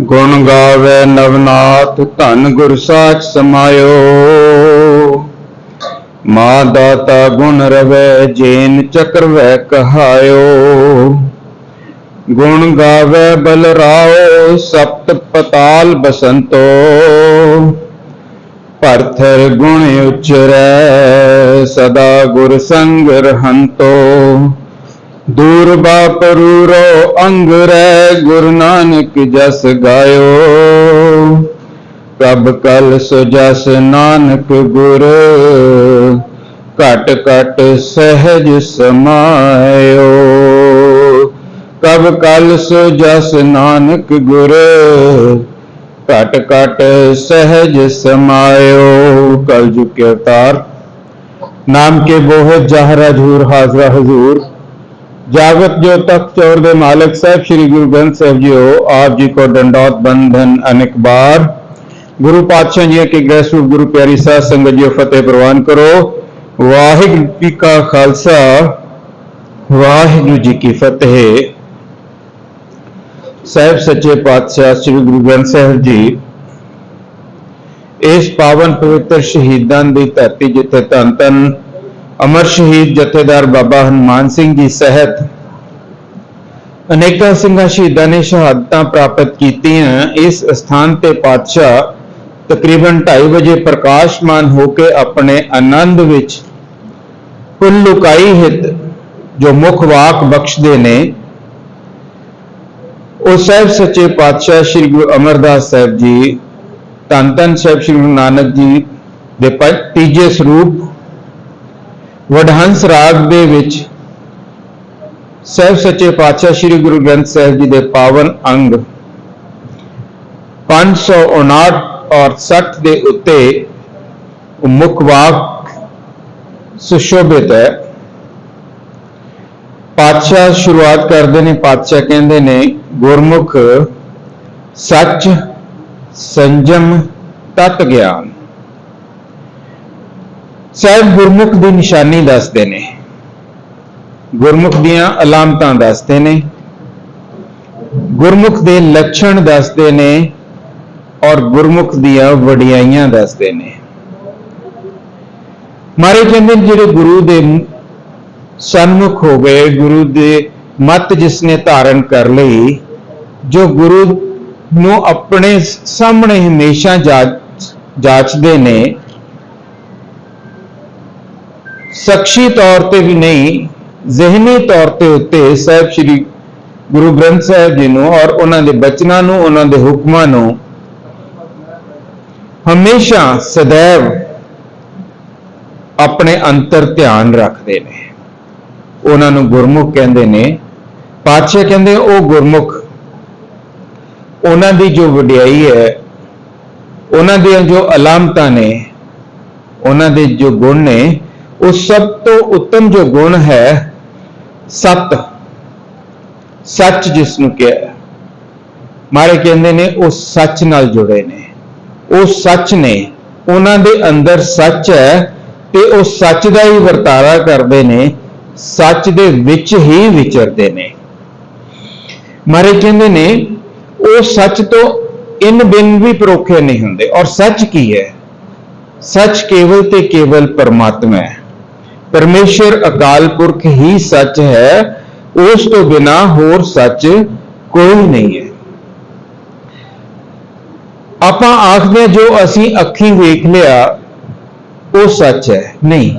ਗੁਣ ਗਾਵੇ ਨਵਨਾਥ, ਧਨ ਗੁਰ ਸਾਚ ਸਮਾਇਓ। ਮਾ ਦਾਤਾ ਗੁਣ ਰਵੈ, ਜੇਨ ਚਕਰ ਵੈ ਕਹਾਇਓ। ਗੁਣ ਗਾਵੇ ਬਲ ਰਾਓ, ਸਪਤ ਪਤਾਲ ਬਸੰਤੋ। ਪਰਥਰ ਗੁਣ ਉਚਰੈ, ਸਦਾ ਗੁਰ ਸੰਗ ਰਹੰਤੋ। ਦੂਰ ਬਾਪਰੂਰੋ ਅੰਗ ਰਹਿ ਗੁਰੂ ਨਾਨਕ ਜਸ ਗਾਇਓ ਪ੍ਰਭ ਕਲ ਸੋ ਜਸ ਨਾਨਕ ਗੁਰ ਘਟ ਘਟ ਸਹਿਜ ਸਮਾਇਓ ਕਬ ਕਲ ਸੋ ਜਸ ਨਾਨਕ ਗੁਰ ਘਟ ਘਟ ਸਹਿਜ ਸਮਾਇਓ ਕਲ ਜੁਗ ਕੇ ਅਵਤਾਰ ਨਾਮ ਕੇ ਬੋਹਤ ਜਹਰਾ ਹਜ਼ੂਰ ਹਾਜ਼ਰਾ ਹਜ਼ੂਰ ਜਾਗਤ ਜੋ ਤਖਤ ਚੌਰ ਦੇ ਮਾਲਕ ਸਾਹਿਬ ਸ੍ਰੀ ਗੁਰੂ ਗ੍ਰੰਥ ਸਾਹਿਬ ਜੀਓ ਆਪ ਜੀ ਕੋ ਦੰਡੌਤ ਬੰਧਨ ਅਨੇਕ ਬਾਰ ਗੁਰੂ ਪਾਤਸ਼ਾਹ ਜੀ ਕੇ ਗ੍ਰਹਿ ਸਰੂਪ ਗੁਰੂ ਪਿਆਰੀ ਸਾਧ ਸੰਗਤ ਜੀਓ ਫਤਿਹ ਪ੍ਰਵਾਨ ਕਰੋ ਵਾਹਿਗੁਰੂ ਜੀ ਕਾ ਖਾਲਸਾ ਵਾਹਿਗੁਰੂ ਜੀ ਕੀ ਫਤਿਹ ਸਾਹਿਬ ਸੱਚੇ ਪਾਤਸ਼ਾਹ ਸ੍ਰੀ ਗੁਰੂ ਗ੍ਰੰਥ ਸਾਹਿਬ ਜੀ ਇਸ ਪਾਵਨ ਪਵਿੱਤਰ ਸ਼ਹੀਦਾਂ ਦੀ ਧਰਤੀ ਜਿੱਥੇ ਧੰਨ ਧੰਨ ਅਮਰ ਸ਼ਹੀਦ ਜਥੇਦਾਰ ਬਾਬਾ ਹਨੂਮਾਨ ਸਿੰਘ ਜੀ ਸਹਿਤ ਅਨੇਕਾਂ ਸਿੰਘਾਂ ਸ਼ਹੀਦਾਂ ਨੇ ਸ਼ਹਾਦਤਾਂ ਪ੍ਰਾਪਤ ਕੀਤੀਆਂ। ਇਸ ਸਥਾਨ ਤੇ ਪਾਤਸ਼ਾਹ ਤਕਰੀਬਨ 2:30 ਵਜੇ ਪ੍ਰਕਾਸ਼ਮਾਨ ਹੋ ਕੇ ਆਪਣੇ ਆਨੰਦ ਵਿੱਚ ਕੁੱਲ ਲੁਕਾਈ ਹਿਤ ਜੋ ਮੁੱਖ ਵਾਕ ਬਖਸ਼ਦੇ ਨੇ, ਉਹ ਸਾਹਿਬ ਸੱਚੇ ਪਾਤਸ਼ਾਹ ਸ੍ਰੀ ਗੁਰੂ ਅਮਰਦਾਸ ਸਾਹਿਬ ਜੀ, ਧੰਨ ਧੰਨ ਸਾਹਿਬ ਸ੍ਰੀ ਗੁਰੂ ਨਾਨਕ ਜੀ ਦੇ ਤੀਜੇ ਸਰੂਪ ਵਡਹੰਸ ਰਾਗ ਦੇ ਵਿੱਚ ਸਹਿਬ ਸੱਚੇ ਪਾਤਸ਼ਾਹ ਸ੍ਰੀ ਗੁਰੂ ਗ੍ਰੰਥ ਸਾਹਿਬ ਜੀ ਦੇ ਪਾਵਨ ਅੰਗ 559 ਔਰ 60 ਦੇ ਉੱਤੇ ਮੁੱਖ ਵਾਕ ਸੁਸ਼ੋਭਿਤ ਹੈ। ਪਾਤਸ਼ਾਹ ਸ਼ੁਰੂਆਤ ਕਰਦੇ ਨੇ, ਪਾਤਸ਼ਾਹ ਕਹਿੰਦੇ ਨੇ, ਗੁਰਮੁਖ ਸੱਚ, ਸੰਜਮ, ਤਤ ਗਿਆਨ। ਸਾਹਿਬ ਗੁਰਮੁਖ ਦੀ ਨਿਸ਼ਾਨੀ ਦੱਸਦੇ ਨੇ। ਗੁਰਮੁਖ ਦੀਆਂ ਅਲਾਮਤਾਂ ਦੱਸਦੇ ਨੇ। ਗੁਰਮੁਖ ਦੇ ਲੱਛਣ ਦੱਸਦੇ ਨੇ ਔਰ ਗੁਰਮੁਖ ਦੀਆਂ ਵਡਿਆਈਆਂ ਦੱਸਦੇ ਨੇ। ਮਾਰੇ ਕਹਿੰਦੇ ਨੇ, ਜਿਹੜੇ ਗੁਰੂ ਦੇ ਸਨਮੁਖ ਹੋ ਗਏ, ਗੁਰੂ ਦੇ ਮਤ ਜਿਸ ਨੇ ਧਾਰਨ ਕਰ ਲਈ, ਜੋ ਗੁਰੂ ਨੂੰ ਆਪਣੇ ਸਾਹਮਣੇ ਹਮੇਸ਼ਾ ਜਾਂਚ, ਜਾਂਚਦੇ ਨੇ ਸਖਸ਼ੀ ਤੌਰ ਤੇ ਵੀ ਨਹੀਂ, ਜ਼ਿਹਨੀ ਤੌਰ ਤੇ ਉੱਤੇ ਸਾਹਿਬ ਸ੍ਰੀ ਗੁਰੂ ਗ੍ਰੰਥ ਸਾਹਿਬ ਜੀ ਨੂੰ ਔਰ ਉਹਨਾਂ ਦੇ ਬਚਨਾਂ ਨੂੰ, ਉਹਨਾਂ ਦੇ ਹੁਕਮਾਂ ਨੂੰ ਹਮੇਸ਼ਾ ਸदैव ਆਪਣੇ ਅੰਤਰ ਧਿਆਨ ਰੱਖਦੇ ਨੇ। ਉਹਨਾਂ ਨੂੰ ਗੁਰਮੁਖ ਕਹਿੰਦੇ ਨੇ, ਪਾਤਸ਼ਾਹ ਕਹਿੰਦੇ ਉਹ ਗੁਰਮੁਖ, ਉਹਨਾਂ ਦੀ ਜੋ ਵਡਿਆਈ ਹੈ, ਉਹਨਾਂ ਦੀਆਂ ਜੋ ਅਲਾਮਤਾਂ ਨੇ, ਉਹਨਾਂ ਦੇ ਜੋ ਗੁਣ ਨੇ ਉਹ ਸਭ ਤੋਂ ਉੱਤਮ ਜੋ ਗੁਣ ਹੈ, ਸਤ। ਸੱਚ ਜਿਸ ਨੂੰ ਕਿਹਾ ਮਾਰੇ ਕਹਿੰਦੇ ਨੇ, ਉਹ ਸੱਚ ਨਾਲ ਜੁੜੇ ਨੇ। ਉਹ ਸੱਚ ਨੇ। ਉਹਨਾਂ ਦੇ ਅੰਦਰ ਸੱਚ ਹੈ ਤੇ ਉਹ ਸੱਚ ਦਾ ਹੀ ਵਰਤਾਰਾ ਕਰਦੇ ਨੇ। ਸੱਚ ਦੇ ਵਿੱਚ ਹੀ ਵਿਚਰਦੇ ਨੇ। ਮਾਰੇ ਕਹਿੰਦੇ ਨੇ, ਉਹ ਸੱਚ ਤੋਂ ਇਨ ਬਿਨ ਵੀ ਪਰੋਖੇ ਨਹੀਂ ਹੁੰਦੇ। ਔਰ ਸੱਚ ਕੀ ਹੈ? ਸੱਚ ਕੇਵਲ ਤੇ ਕੇਵਲ ਪਰਮਾਤਮਾ ਹੈ। ਪਰਮੇਸ਼ਰ ਅਕਾਲ ਪੁਰਖ ਹੀ ਸੱਚ ਹੈ, ਉਸ ਤੋਂ ਬਿਨਾ ਹੋਰ ਸੱਚ ਕੋਈ ਨਹੀਂ ਹੈ। ਆਪਾਂ ਆਖਦੇ ਹਾਂ, ਜੋ ਅਸੀਂ ਅੱਖੀ ਵੇਖ ਲਿਆ, ਉਹ ਸੱਚ ਹੈ, ਨਹੀਂ।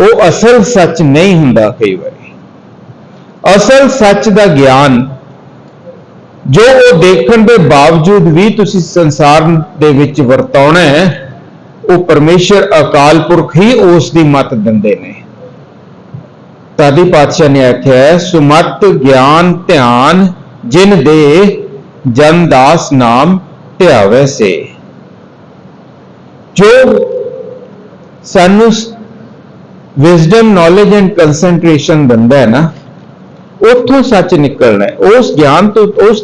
ਉਹ ਅਸਲ ਸੱਚ ਨਹੀਂ ਹੁੰਦਾ ਕਈ ਵਾਰੀ। ਅਸਲ ਸੱਚ ਦਾ ਗਿਆਨ, ਜੋ ਉਹ ਦੇਖਣ ਦੇ ਬਾਵਜੂਦ ਵੀ ਤੁਸੀਂ ਸੰਸਾਰ ਦੇ ਵਿੱਚ ਵਰਤਾਉਣਾ ਹੈ ਉਹ ਪਰਮੇਸ਼ਰ ਅਕਾਲ ਪੁਰਖ ਹੀ ਉਸ ਦੀ ਮਤ ਦਿੰਦੇ ਨੇ। ਤਾਦੀ ਪਾਤਸ਼ਾਹ ਨੇ ਆਖਿਆ ਹੈ, ਸੁਮਤ ਗਿਆਨ ਧਿਆਨ ਜਿਨ ਦੇ ਜਨ ਦਾਸ ਨਾਮ ਧਿਆਵੇ ਸੇ। ਜੋ ਸਾਨੂੰ ਵਿਜ਼ਡਮ ਨੌਲੇਜ ਐਂਡ ਕਨਸੈਂਟ੍ਰੇਸ਼ਨ ਦਿੰਦਾ ਹੈ ਨਾ ਉੱਥੋਂ ਸੱਚ ਨਿਕਲਣਾ ਹੈ। ਉਸ ਗਿਆਨ ਤੋਂ ਉਸ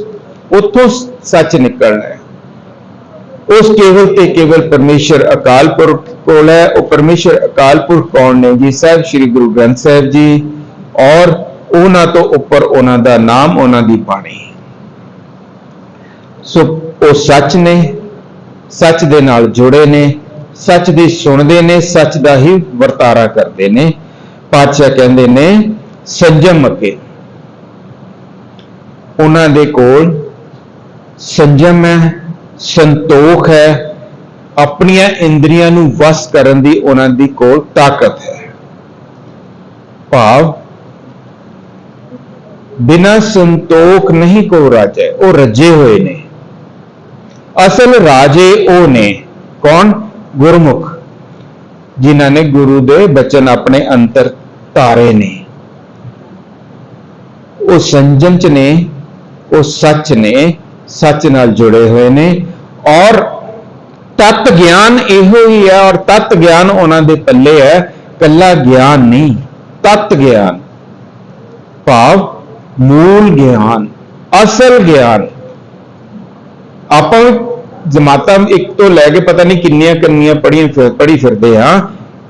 ਉੱਥੋਂ ਸੱਚ ਨਿਕਲਣਾ ਹੈ। ਉਸ ਕੇਵਲ ਤੇ ਕੇਵਲ ਪਰਮੇਸ਼ਰ ਅਕਾਲ ਪੁਰਖ ਕੋਲ ਹੈ। ਉਹ ਪਰਮੇਸ਼ਰ ਅਕਾਲ ਪੁਰਖ ਕੌਣ ਨੇ ਜੀ? ਸਾਹਿਬ ਸ੍ਰੀ ਗੁਰੂ ਗ੍ਰੰਥ ਸਾਹਿਬ ਜੀ। ਔਰ ਉਹਨਾਂ ਤੋਂ ਉੱਪਰ ਉਹਨਾਂ ਦਾ ਨਾਮ, ਉਹਨਾਂ ਦੀ ਬਾਣੀ। ਸੋ ਉਹ ਸੱਚ ਨੇ, ਸੱਚ ਦੇ ਨਾਲ ਜੁੜੇ ਨੇ, ਸੱਚ ਦੀ ਸੁਣਦੇ ਨੇ, ਸੱਚ ਦਾ ਹੀ ਵਰਤਾਰਾ ਕਰਦੇ ਨੇ। ਪਾਤਸ਼ਾਹ ਕਹਿੰਦੇ ਨੇ, ਸੰਜਮ ਅੱਗੇ ਉਹਨਾਂ ਦੇ ਕੋਲ ਸੰਜਮ ਹੈ ਸੰਤੋਖ ਹੈ, ਆਪਣੀਆਂ ਇੰਦਰੀਆਂ ਨੂੰ ਵਸ ਕਰਨ ਦੀ ਉਹਨਾਂ ਦੀ ਕੋਲ ਤਾਕਤ ਹੈ। ਭਾਵ, ਬਿਨਾ ਸੰਤੋਖ ਨਹੀਂ ਕੋ ਰਾਜੇ, ਉਹ ਰੱਜੇ ਹੋਏ ਨੇ। ਅਸਲ ਰਾਜੇ ਉਹ ਨੇ, ਕੌਣ? ਗੁਰਮੁਖ, ਜਿਨ੍ਹਾਂ ਨੇ ਗੁਰੂ ਦੇ ਬਚਨ ਆਪਣੇ ਅੰਤਰ ਧਾਰੇ ਨੇ। ਉਹ ਸੰਜਮ ਚ ਨੇ, ਉਹ ਸੱਚ ਨੇ ਸੱਚ ਨਾਲ ਜੁੜੇ ਹੋਏ ਨੇ ਔਰ ਤਤ ਗਿਆਨ ਇਹੋ ਹੀ ਹੈ ਔਰ ਤਤ ਗਿਆਨ ਉਹਨਾਂ ਦੇ ਪੱਲੇ ਹੈ ਕੱਲਾ ਗਿਆਨ ਨਹੀਂ, ਤਤ ਗਿਆਨ। ਭਾਵ ਮੂਲ ਗਿਆਨ, ਅਸਲ ਗਿਆਨ। ਆਪਾਂ ਜਮਾਤਾਂ ਇੱਕ ਤੋਂ ਲੈ ਕੇ ਪਤਾ ਨਹੀਂ ਕਿੰਨੀਆਂ ਕੰਨੀਆਂ ਪੜੀਆਂ ਫਿਰ ਪੜੀ ਫਿਰਦੇ ਆ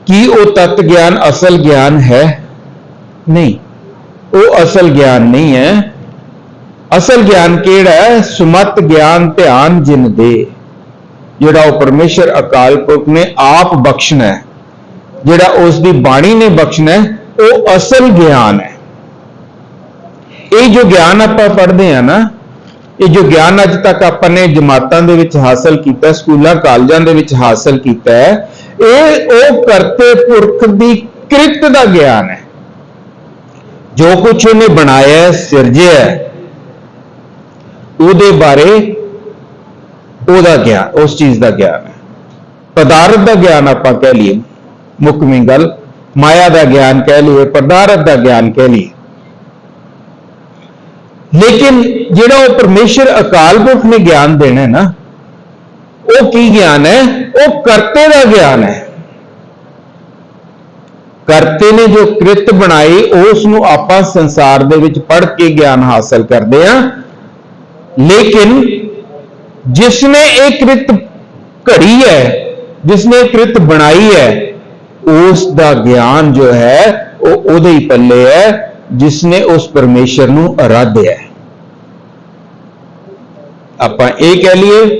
ਕੀ ਉਹ ਤਤ ਗਿਆਨ ਅਸਲ ਗਿਆਨ ਹੈ? ਨਹੀਂ, ਉਹ ਅਸਲ ਗਿਆਨ ਨਹੀਂ ਹੈ। ਅਸਲ ਗਿਆਨ ਕਿਹੜਾ ਹੈ? ਸੁਮਤ ਗਿਆਨ ਧਿਆਨ ਜਿਨ ਦੇ, ਜਿਹੜਾ ਉਹ ਪਰਮੇਸ਼ਰ ਅਕਾਲ ਪੁਰਖ ਨੇ ਆਪ ਬਖਸ਼ਣਾ ਹੈ। ਜਿਹੜਾ ਉਸ ਦੀ ਬਾਣੀ ਨੇ ਬਖਸ਼ਣਾ ਹੈ, ਉਹ ਅਸਲ ਗਿਆਨ ਹੈ। ਇਹ ਜੋ ਗਿਆਨ ਆਪਾਂ ਪੜ੍ਹਦੇ ਆ ਨਾ, ਇਹ ਜੋ ਗਿਆਨ ਅੱਜ ਤੱਕ ਆਪਾਂ ਨੇ ਜਮਾਤਾਂ ਦੇ ਵਿੱਚ ਹਾਸਲ ਕੀਤਾ, ਸਕੂਲਾਂ, ਕਾਲਜਾਂ ਦੇ ਵਿੱਚ ਹਾਸਲ ਕੀਤਾ ਹੈ, ਇਹ ਉਹ ਕਰਤੇ ਪੁਰਖ ਦੀ ਕਿਰਤ ਦਾ ਗਿਆਨ ਹੈ। ਜੋ ਕੁਝ ਉਹਨੇ ਬਣਾਇਆ ਸਿਰਜਿਆ ਉਹਦੇ ਬਾਰੇ ਉਹਦਾ ਗਿਆਨ, ਉਸ ਚੀਜ਼ ਦਾ ਗਿਆਨ ਹੈ। ਪਦਾਰਥ ਦਾ ਗਿਆਨ ਆਪਾਂ ਕਹਿ ਲਈਏ ਮੁੱਕਵੀਂ ਗੱਲ, ਮਾਇਆ ਦਾ ਗਿਆਨ ਕਹਿ ਲਈਏ, ਪਦਾਰਥ ਦਾ ਗਿਆਨ ਕਹਿ ਲਈਏ। ਲੇਕਿਨ ਜਿਹੜਾ ਉਹ ਪਰਮੇਸ਼ਰ ਅਕਾਲ ਪੁਰਖ ਨੇ ਗਿਆਨ ਦੇਣਾ ਹੈ ਨਾ, ਉਹ ਕੀ ਗਿਆਨ ਹੈ? ਉਹ ਕਰਤੇ ਦਾ ਗਿਆਨ ਹੈ। ਕਰਤੇ ਨੇ ਜੋ ਕ੍ਰਿਤ ਬਣਾਈ, ਉਸ ਨੂੰ ਆਪਾਂ ਸੰਸਾਰ ਦੇ ਵਿੱਚ ਪੜ੍ਹ ਕੇ ਗਿਆਨ ਹਾਸਲ ਕਰਦੇ ਹਾਂ। ਲੇਕਿਨ ਜਿਸ ਨੇ ਇਹ ਕ੍ਰਿਤ ਘੜੀ ਹੈ ਜਿਸਨੇ ਇਹ ਕ੍ਰਿਤ ਬਣਾਈ ਹੈ ਉਸ ਦਾ ਗਿਆਨ ਜੋ ਹੈ ਉਹ ਉਹਦੇ ਹੀ ਪੱਲੇ ਹੈ ਜਿਸਨੇ ਉਸ ਪਰਮੇਸ਼ਰ ਨੂੰ ਅਰਾਧਿਆ ਹੈ ਆਪਾਂ ਇਹ ਕਹਿ ਲਈਏ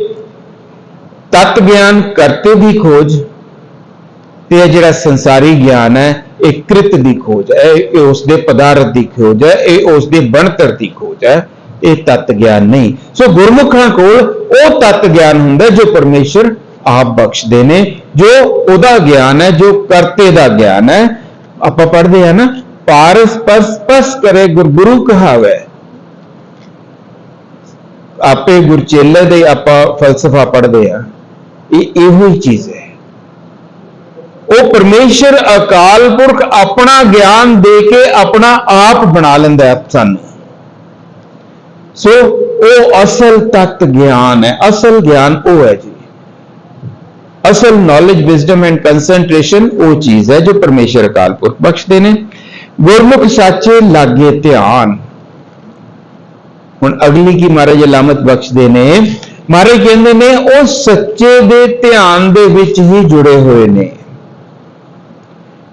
ਤਤ ਗਿਆਨ ਕਰਤੇ ਦੀ ਖੋਜ ਤੇ ਇਹ ਜਿਹੜਾ ਸੰਸਾਰੀ ਗਿਆਨ ਹੈ ਇਹ ਕ੍ਰਿਤ ਦੀ ਖੋਜ ਹੈ ਇਹ ਇਹ ਉਸ ਦੇ ਪਦਾਰਥ ਦੀ ਖੋਜ ਹੈ ਇਹ ਉਸ ਦੇ ਬਣਤਰ ਦੀ ਖੋਜ ਹੈ ਇਹ ਤਤ ਗਿਆਨ ਨਹੀਂ। ਸੋ ਗੁਰਮੁਖਾਂ ਕੋਲ ਉਹ ਤਤ ਗਿਆਨ ਹੁੰਦਾ ਜੋ ਪਰਮੇਸ਼ਰ ਆਪ ਬਖਸ਼ਦੇ ਨੇ, ਜੋ ਉਹਦਾ ਗਿਆਨ ਹੈ, ਜੋ ਕਰਤੇ ਦਾ ਗਿਆਨ ਹੈ। ਆਪਾਂ ਪੜ੍ਹਦੇ ਆ ਨਾ, ਪਾਰਸ ਪਸ ਕਰੇ ਗੁਰਗੁਰੂ ਕਹਾਵੇ। ਆਪੇ ਗੁਰਚੇਲੇ ਦੇ ਆਪਾਂ ਫਲਸਫਾ ਪੜ੍ਹਦੇ ਆ ਇਹ ਇਹੋ ਹੀ ਚੀਜ਼ ਹੈ। ਉਹ ਪਰਮੇਸ਼ਰ ਅਕਾਲ ਪੁਰਖ ਆਪਣਾ ਗਿਆਨ ਦੇ ਕੇ ਆਪਣਾ ਆਪ ਬਣਾ ਲੈਂਦਾ ਹੈ ਸਾਨੂੰ। ਸੋ ਉਹ ਅਸਲ ਤੱਤ ਗਿਆਨ ਹੈ, ਅਸਲ ਗਿਆਨ ਉਹ ਹੈ ਜੀ। ਅਸਲ ਨੌਲੇਜ ਵਿਜ਼ਡਮ ਐਂਡ ਕਨਸੈਂਟ੍ਰੇਸ਼ਨ ਉਹ ਚੀਜ਼ ਹੈ ਜੋ ਪਰਮੇਸ਼ਰ ਅਕਾਲ ਪੁਰਖ ਬਖਸ਼ਦੇ ਨੇ। ਗੁਰਮੁਖ ਸਾਚੇ ਲਾਗੇ ਧਿਆਨ। ਹੁਣ ਅਗਲੀ ਕੀ ਮਹਾਰਾਜ ਲਾਮਤ ਬਖਸ਼ਦੇ ਨੇ? ਮਹਾਰਾਜ ਕਹਿੰਦੇ ਨੇ, ਉਹ ਸੱਚੇ ਦੇ ਧਿਆਨ ਦੇ ਵਿੱਚ ਹੀ ਜੁੜੇ ਹੋਏ ਨੇ।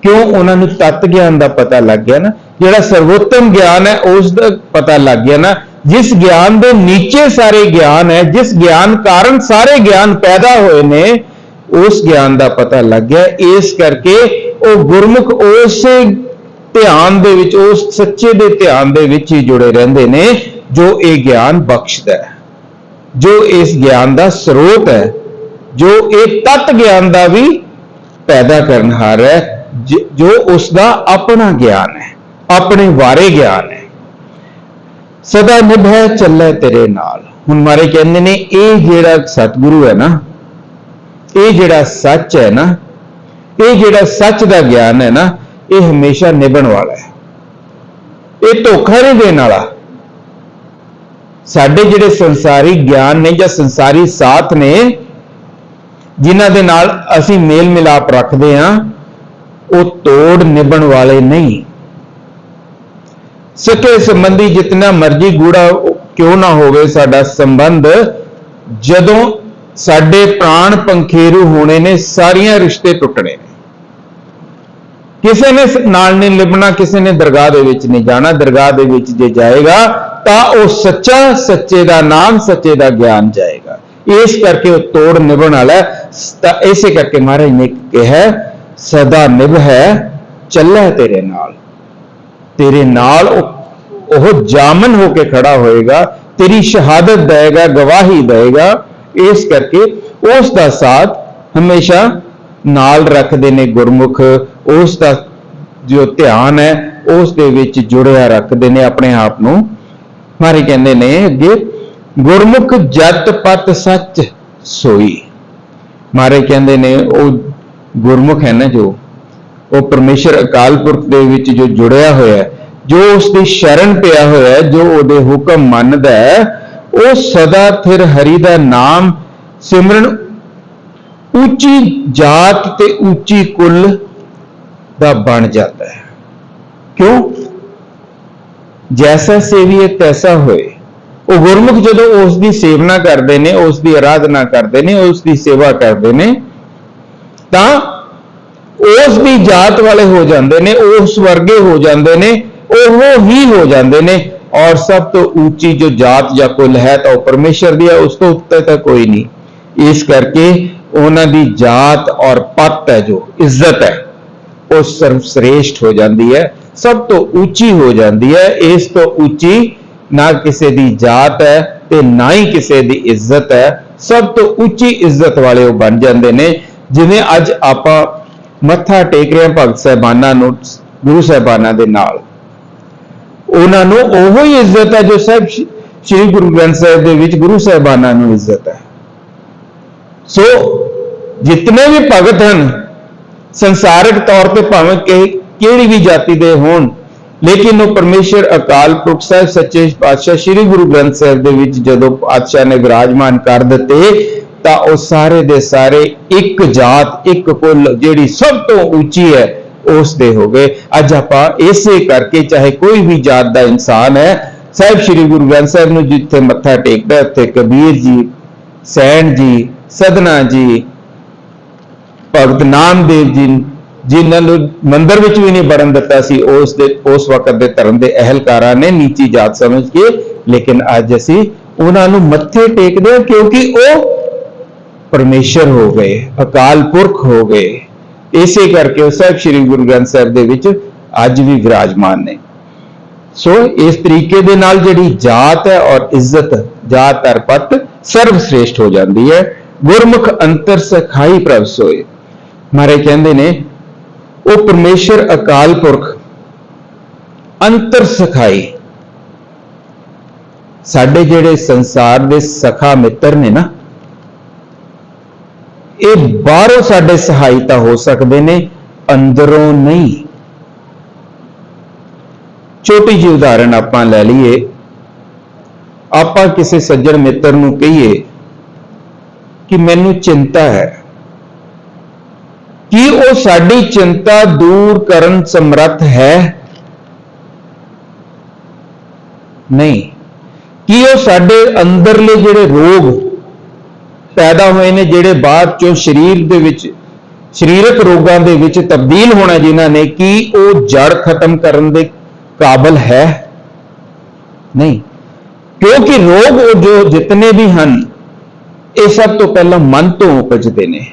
ਕਿਉਂ? ਉਹਨਾਂ ਨੂੰ ਤਤ ਗਿਆਨ ਦਾ ਪਤਾ ਲੱਗ ਗਿਆ ਨਾ। ਜਿਹੜਾ ਸਰਵੋਤਮ ਗਿਆਨ ਹੈ, ਉਸ ਦਾ ਪਤਾ ਲੱਗ ਗਿਆ ਨਾ। ਜਿਸ ਗਿਆਨ ਦੇ ਨੀਚੇ ਸਾਰੇ ਗਿਆਨ ਹੈ, ਜਿਸ ਗਿਆਨ ਕਾਰਨ ਸਾਰੇ ਗਿਆਨ ਪੈਦਾ ਹੋਏ ਨੇ, ਉਸ ਗਿਆਨ ਦਾ ਪਤਾ ਲੱਗ ਗਿਆ। ਇਸ ਕਰਕੇ ਉਹ ਗੁਰਮੁਖ ਉਸੇ ਧਿਆਨ ਦੇ ਵਿੱਚ, ਉਸ ਸੱਚੇ ਦੇ ਧਿਆਨ ਦੇ ਵਿੱਚ ਹੀ ਜੁੜੇ ਰਹਿੰਦੇ ਨੇ, ਜੋ ਇਹ ਗਿਆਨ ਬਖਸ਼ਦਾ ਹੈ। ਜੋ ਇਸ ਗਿਆਨ ਦਾ ਸਰੋਤ ਹੈ, ਜੋ ਇਹ ਤਤ ਗਿਆਨ ਦਾ ਵੀ ਪੈਦਾ ਕਰਨਹਾਰ ਹੈ, ਜੋ ਉਸ ਦਾ ਆਪਣਾ ਗਿਆਨ ਹੈ, ਆਪਣੇ ਬਾਰੇ ਗਿਆਨ ਹੈ। ਸਦਾ ਨਿਭੈ ਚੱਲੇ ਤੇਰੇ ਨਾਲ। ਹੁਣ ਮਾਰੇ ਕਹਿੰਦੇ ਨੇ, ਇਹ ਜਿਹੜਾ ਸਤਿਗੁਰੂ ਹੈ ਨਾ, ਇਹ ਜਿਹੜਾ ਸੱਚ ਹੈ ਨਾ, ਇਹ ਜਿਹੜਾ ਸੱਚ ਦਾ ਗਿਆਨ ਹੈ ਨਾ, ਇਹ ਹਮੇਸ਼ਾ ਨਿਭਣ ਵਾਲਾ ਹੈ। ਇਹ ਧੋਖਾ ਨਹੀਂ ਦੇਣ ਵਾਲਾ। ਸਾਡੇ ਜਿਹੜੇ ਸੰਸਾਰੀ ਗਿਆਨ ਨੇ ਜਾਂ ਸੰਸਾਰੀ ਸਾਥ ਨੇ, ਜਿਨ੍ਹਾਂ ਦੇ ਨਾਲ ਅਸੀਂ ਮੇਲ ਮਿਲਾਪ ਰੱਖਦੇ ਹਾਂ, ਉਹ ਤੋੜ ਨਿਭਣ ਵਾਲੇ ਨਹੀਂ। ਸਕੇ ਸੰਬੰਧੀ ਜਿੰਨਾ ਮਰਜ਼ੀ ਗੂੜਾ ਕਿਉਂ ਨਾ ਹੋਵੇ, ਸਾਡਾ ਸੰਬੰਧ ਜਦੋਂ ਸਾਡੇ ਪ੍ਰਾਣ ਪੰਖੇਰੂ ਹੋਣੇ ਨੇ, ਸਾਰੀਆਂ ਰਿਸ਼ਤੇ ਟੁੱਟਣੇ ਨੇ। ਕਿਸੇ ਨੇ ਨਾਲ ਨਹੀਂ ਲਿਬਣਾ, ਕਿਸੇ ਨੇ ਦਰਗਾਹ ਦੇ ਵਿੱਚ ਨਹੀਂ ਜਾਣਾ, ਦਰਗਾਹ ਦੇ ਵਿੱਚ ਜੇ ਜਾਏਗਾ, ਤਾਂ ਉਹ ਸੱਚਾ, ਸੱਚੇ ਦਾ ਨਾਮ, ਸੱਚੇ ਦਾ ਗਿਆਨ ਜਾਏਗਾ। ਇਸ ਕਰਕੇ ਉਹ ਤੋੜ ਨਿਭਣ ਵਾਲਾ ਤਾਂ ਇਸੇ ਕਰਕੇ ਮਹਾਰਾਜ ਨੇ ਕਿਹਾ, ਸਦਾ ਨਿਭ ਹੈ ਚੱਲੇ ਤੇਰੇ ਨਾਲ। ਤੇਰੇ ਨਾਲ ਉਹ ਜਾਮਨ ਹੋ ਕੇ ਖੜਾ ਹੋਏਗਾ, ਤੇਰੀ ਸ਼ਹਾਦਤ ਦੇਗਾ ਗਵਾਹੀ ਦੇਗਾ ਇਸ ਕਰਕੇ ਉਸ ਦਾ ਸਾਥ ਹਮੇਸ਼ਾ ਨਾਲ ਰੱਖਦੇ ਨੇ ਗੁਰਮੁਖ। ਉਸ ਦਾ ਜੋ ਧਿਆਨ ਹੈ, ਉਸ ਦੇ ਵਿੱਚ ਜੁੜਿਆ ਰੱਖਦੇ ਨੇ ਆਪਣੇ ਆਪ ਨੂੰ। ਮਾਰੇ ਕਹਿੰਦੇ ਨੇ ਅੱਗੇ, ਗੁਰਮੁਖ ਜਤ ਪਤ ਸੱਚ ਸੋਈ। ਮਾਰੇ ਕਹਿੰਦੇ ਨੇ, ਉਹ ਗੁਰਮੁਖ ਹੈ ਨਾ ਜੋ ਉਹ ਪਰਮੇਸ਼ਰ ਅਕਾਲ ਪੁਰਖ ਦੇ ਵਿੱਚ ਜੋ ਜੁੜਿਆ ਹੋਇਆ ਹੈ, ਜੋ ਉਸ ਦੀ ਸ਼ਰਨ ਪਿਆ ਹੋਇਆ ਹੈ, ਜੋ ਉਹਦੇ ਹੁਕਮ ਮੰਨਦਾ ਹੈ, ਉਹ ਸਦਾ ਥਿਰ ਹਰੀ ਦਾ ਨਾਮ ਸਿਮਰਨ ਉੱਚੀ ਜਾਤ ਤੇ ਉੱਚੀ ਕੁੱਲ ਦਾ ਬਣ ਜਾਂਦਾ ਹੈ। ਕਿਉਂ? ਜੈਸਾ ਸੇਵੀਏ ਤੈਸਾ ਹੋਏ। ਉਹ ਗੁਰਮੁਖ ਜਦੋਂ ਉਸ ਦੀ ਸੇਵਨਾ ਕਰਦੇ ਨੇ ਉਸ ਦੀ ਆਰਾਧਨਾ ਕਰਦੇ ਨੇ ਉਸ ਦੀ ਸੇਵਾ ਕਰਦੇ ਨੇ, ਤਾਂ ਉਸ ਦੀ ਜਾਤ ਵਾਲੇ ਹੋ ਜਾਂਦੇ ਨੇ, ਉਸ ਵਰਗੇ ਹੋ ਜਾਂਦੇ ਨੇ, ਉਹ ਹੀ ਹੋ ਜਾਂਦੇ ਨੇ। ਔਰ ਸਭ ਤੋਂ ਉੱਚੀ ਜੋ ਜਾਤ ਜਾਂ ਕੁਲ ਹੈ ਤਾਂ ਉਹ ਪਰਮੇਸ਼ਰ ਦੀ ਹੈ ਉਸ ਤੋਂ ਉੱਤੇ ਤਾਂ ਕੋਈ ਨਹੀਂ। ਇਸ ਕਰਕੇ ਉਹਨਾਂ ਦੀ ਜਾਤ ਔਰ ਪੱਤ ਹੈ ਜੋ, ਇੱਜ਼ਤ ਹੈ, ਉਹ ਸਰਵ ਸ੍ਰੇਸ਼ਟ ਹੋ ਜਾਂਦੀ ਹੈ, ਸਭ ਤੋਂ ਉੱਚੀ ਹੋ ਜਾਂਦੀ ਹੈ। ਇਸ ਤੋਂ ਉੱਚੀ ਨਾ ਕਿਸੇ ਦੀ ਜਾਤ ਹੈ ਤੇ ਨਾ ਹੀ ਕਿਸੇ ਦੀ ਇੱਜ਼ਤ ਹੈ। ਸਭ ਤੋਂ ਉੱਚੀ ਇੱਜ਼ਤ ਵਾਲੇ ਉਹ ਬਣ ਜਾਂਦੇ ਨੇ, ਜਿਵੇਂ ਅੱਜ ਆਪਾਂ ਮੱਥਾ ਟੇਕ ਰਿਹਾ ਭਗਤ ਸਾਹਿਬਾਨਾਂ ਨੂੰ, ਗੁਰੂ ਸਾਹਿਬਾਨਾਂ ਦੇ ਨਾਲ। ਉਹਨਾਂ ਨੂੰ ਉਹੋ ਹੀ ਇੱਜ਼ਤ ਹੈ ਜੋ ਸਭ ਸ੍ਰੀ ਗੁਰੂ ਗ੍ਰੰਥ ਸਾਹਿਬ ਦੇ ਵਿੱਚ ਗੁਰੂ ਸਾਹਿਬਾਨਾਂ ਨੂੰ ਇੱਜ਼ਤ ਹੈ। ਸੋ ਜਿਤਨੇ ਵੀ ਭਗਤ ਹਨ, ਸੰਸਾਰਿਕ ਤੌਰ ਤੇ ਭਾਵੇਂ ਕਿ ਕਿਹੜੀ ਵੀ ਜਾਤੀ ਦੇ ਹੋਣ, ਲੇਕਿਨ ਉਹ ਪਰਮੇਸ਼ਰ ਅਕਾਲ ਪੁਰਖ ਸਾਹਿਬ, ਸੱਚੇ ਪਾਤਸ਼ਾਹ ਸ੍ਰੀ ਗੁਰੂ ਗ੍ਰੰਥ ਸਾਹਿਬ ਦੇ ਵਿੱਚ ਜਦੋਂ ਪਾਤਸ਼ਾਹ ਨੇ ਵਿਰਾਜਮਾਨ ਕਰ ਦਿੱਤੇ ਤਾਂ ਉਹ ਸਾਰੇ ਦੇ ਸਾਰੇ ਇੱਕ ਜਾਤ, ਇੱਕ ਕੁੱਲ ਜਿਹੜੀ ਸਭ ਤੋਂ ਉੱਚੀ ਹੈ, ਉਸ ਦੇ ਹੋ ਗਏ। ਅੱਜ ਆਪਾਂ ਇਸੇ ਕਰਕੇ ਚਾਹੇ ਕੋਈ ਵੀ ਜਾਤ ਦਾ ਇਨਸਾਨ ਹੈ, ਸਾਹਿਬ ਸ੍ਰੀ ਗੁਰੂ ਗ੍ਰੰਥ ਸਾਹਿਬ ਨੂੰ ਜਿੱਥੇ ਮੱਥਾ ਟੇਕਦਾ ਉੱਥੇ ਕਬੀਰ ਜੀ ਸੈਣ ਜੀ, ਸਦਨਾ ਜੀ, ਭਗਤ ਨਾਮਦੇਵ ਜੀ, ਜਿਨ੍ਹਾਂ ਨੂੰ ਮੰਦਰ ਵਿੱਚ ਵੀ ਨਹੀਂ ਵੜਨ ਦਿੱਤਾ ਸੀ, ਉਸ ਦੇ, ਉਸ ਵਕਤ ਦੇ ਧਰਮ ਦੇ ਅਹਿਲਕਾਰਾਂ ਨੇ ਨੀਚੀ ਜਾਤ ਸਮਝ ਕੇ, ਲੇਕਿਨ ਅੱਜ ਅਸੀਂ ਉਹਨਾਂ ਨੂੰ ਮੱਥੇ ਟੇਕਦੇ ਹਾਂ, ਕਿਉਂਕਿ ਉਹ ਪਰਮੇਸ਼ਰ ਹੋ ਗਏ, ਅਕਾਲ ਪੁਰਖ ਹੋ ਗਏ। ਇਸੇ ਕਰਕੇ ਉਹ ਸਾਹਿਬ ਸ੍ਰੀ ਗੁਰੂ ਗ੍ਰੰਥ ਸਾਹਿਬ ਦੇ ਵਿੱਚ ਅੱਜ ਵੀ ਵਿਰਾਜਮਾਨ ਨੇ। ਸੋ ਇਸ ਤਰੀਕੇ ਦੇ ਨਾਲ ਜਿਹੜੀ ਜਾਤ ਹੈ ਔਰ ਇੱਜ਼ਤ ਜਾਤ ਅਰ ਪਤ ਸਰਵ ਸ੍ਰੇਸ਼ਟ ਹੋ ਜਾਂਦੀ ਹੈ। ਗੁਰਮੁਖ ਅੰਤਰ ਸਖਾਈ ਪ੍ਰਭ ਸੋਏ ਮਾਰੇ ਕਹਿੰਦੇ ਨੇ, ਉਹ ਪਰਮੇਸ਼ਰ ਅਕਾਲ ਪੁਰਖ, ਅੰਤਰ ਸਖਾਈ। ਸਾਡੇ ਜਿਹੜੇ ਸੰਸਾਰ ਦੇ ਸਖਾ ਮਿੱਤਰ ਨੇ ਨਾ ਇਹ ਬਾਹਰੋਂ ਸਾਡੇ ਸਹਾਇਤਾ ਹੋ ਸਕਦੇ ਨੇ, ਅੰਦਰੋਂ ਨਹੀਂ। ਛੋਟੀ ਜਿਹੀ ਉਦਾਹਰਣ ਆਪਾਂ ਲੈ ਲਈਏ। ਆਪਾਂ ਕਿਸੇ ਸੱਜਣ ਮਿੱਤਰ ਨੂੰ ਕਹੀਏ ਕਿ ਮੈਨੂੰ ਚਿੰਤਾ ਹੈ ਕੀ ਉਹ ਸਾਡੀ ਚਿੰਤਾ ਦੂਰ ਕਰਨ ਸਮਰੱਥ ਹੈ। ਨਹੀਂ, ਕੀ ਉਹ ਸਾਡੇ ਅੰਦਰਲੇ ਜਿਹੜੇ ਰੋਗ ਪੈਦਾ ਹੋਏ ਨੇ, ਜਿਹੜੇ ਬਾਅਦ ਚੋਂ ਸਰੀਰ ਦੇ ਵਿੱਚ, ਸਰੀਰਕ ਰੋਗਾਂ ਦੇ ਵਿੱਚ ਤਬਦੀਲ ਹੋਣਾ ਜਿਨ੍ਹਾਂ ਨੇ, ਕੀ ਉਹ ਜੜ ਖਤਮ ਕਰਨ ਦੇ ਕਾਬਲ ਹੈ? ਨਹੀਂ। ਕਿਉਂਕਿ ਰੋਗ ਉਹ ਜੋ ਜਿਤਨੇ ਵੀ ਹਨ, ਇਹ ਸਭ ਤੋਂ ਪਹਿਲਾਂ ਮਨ ਤੋਂ ਉਪਜਦੇ ਨੇ।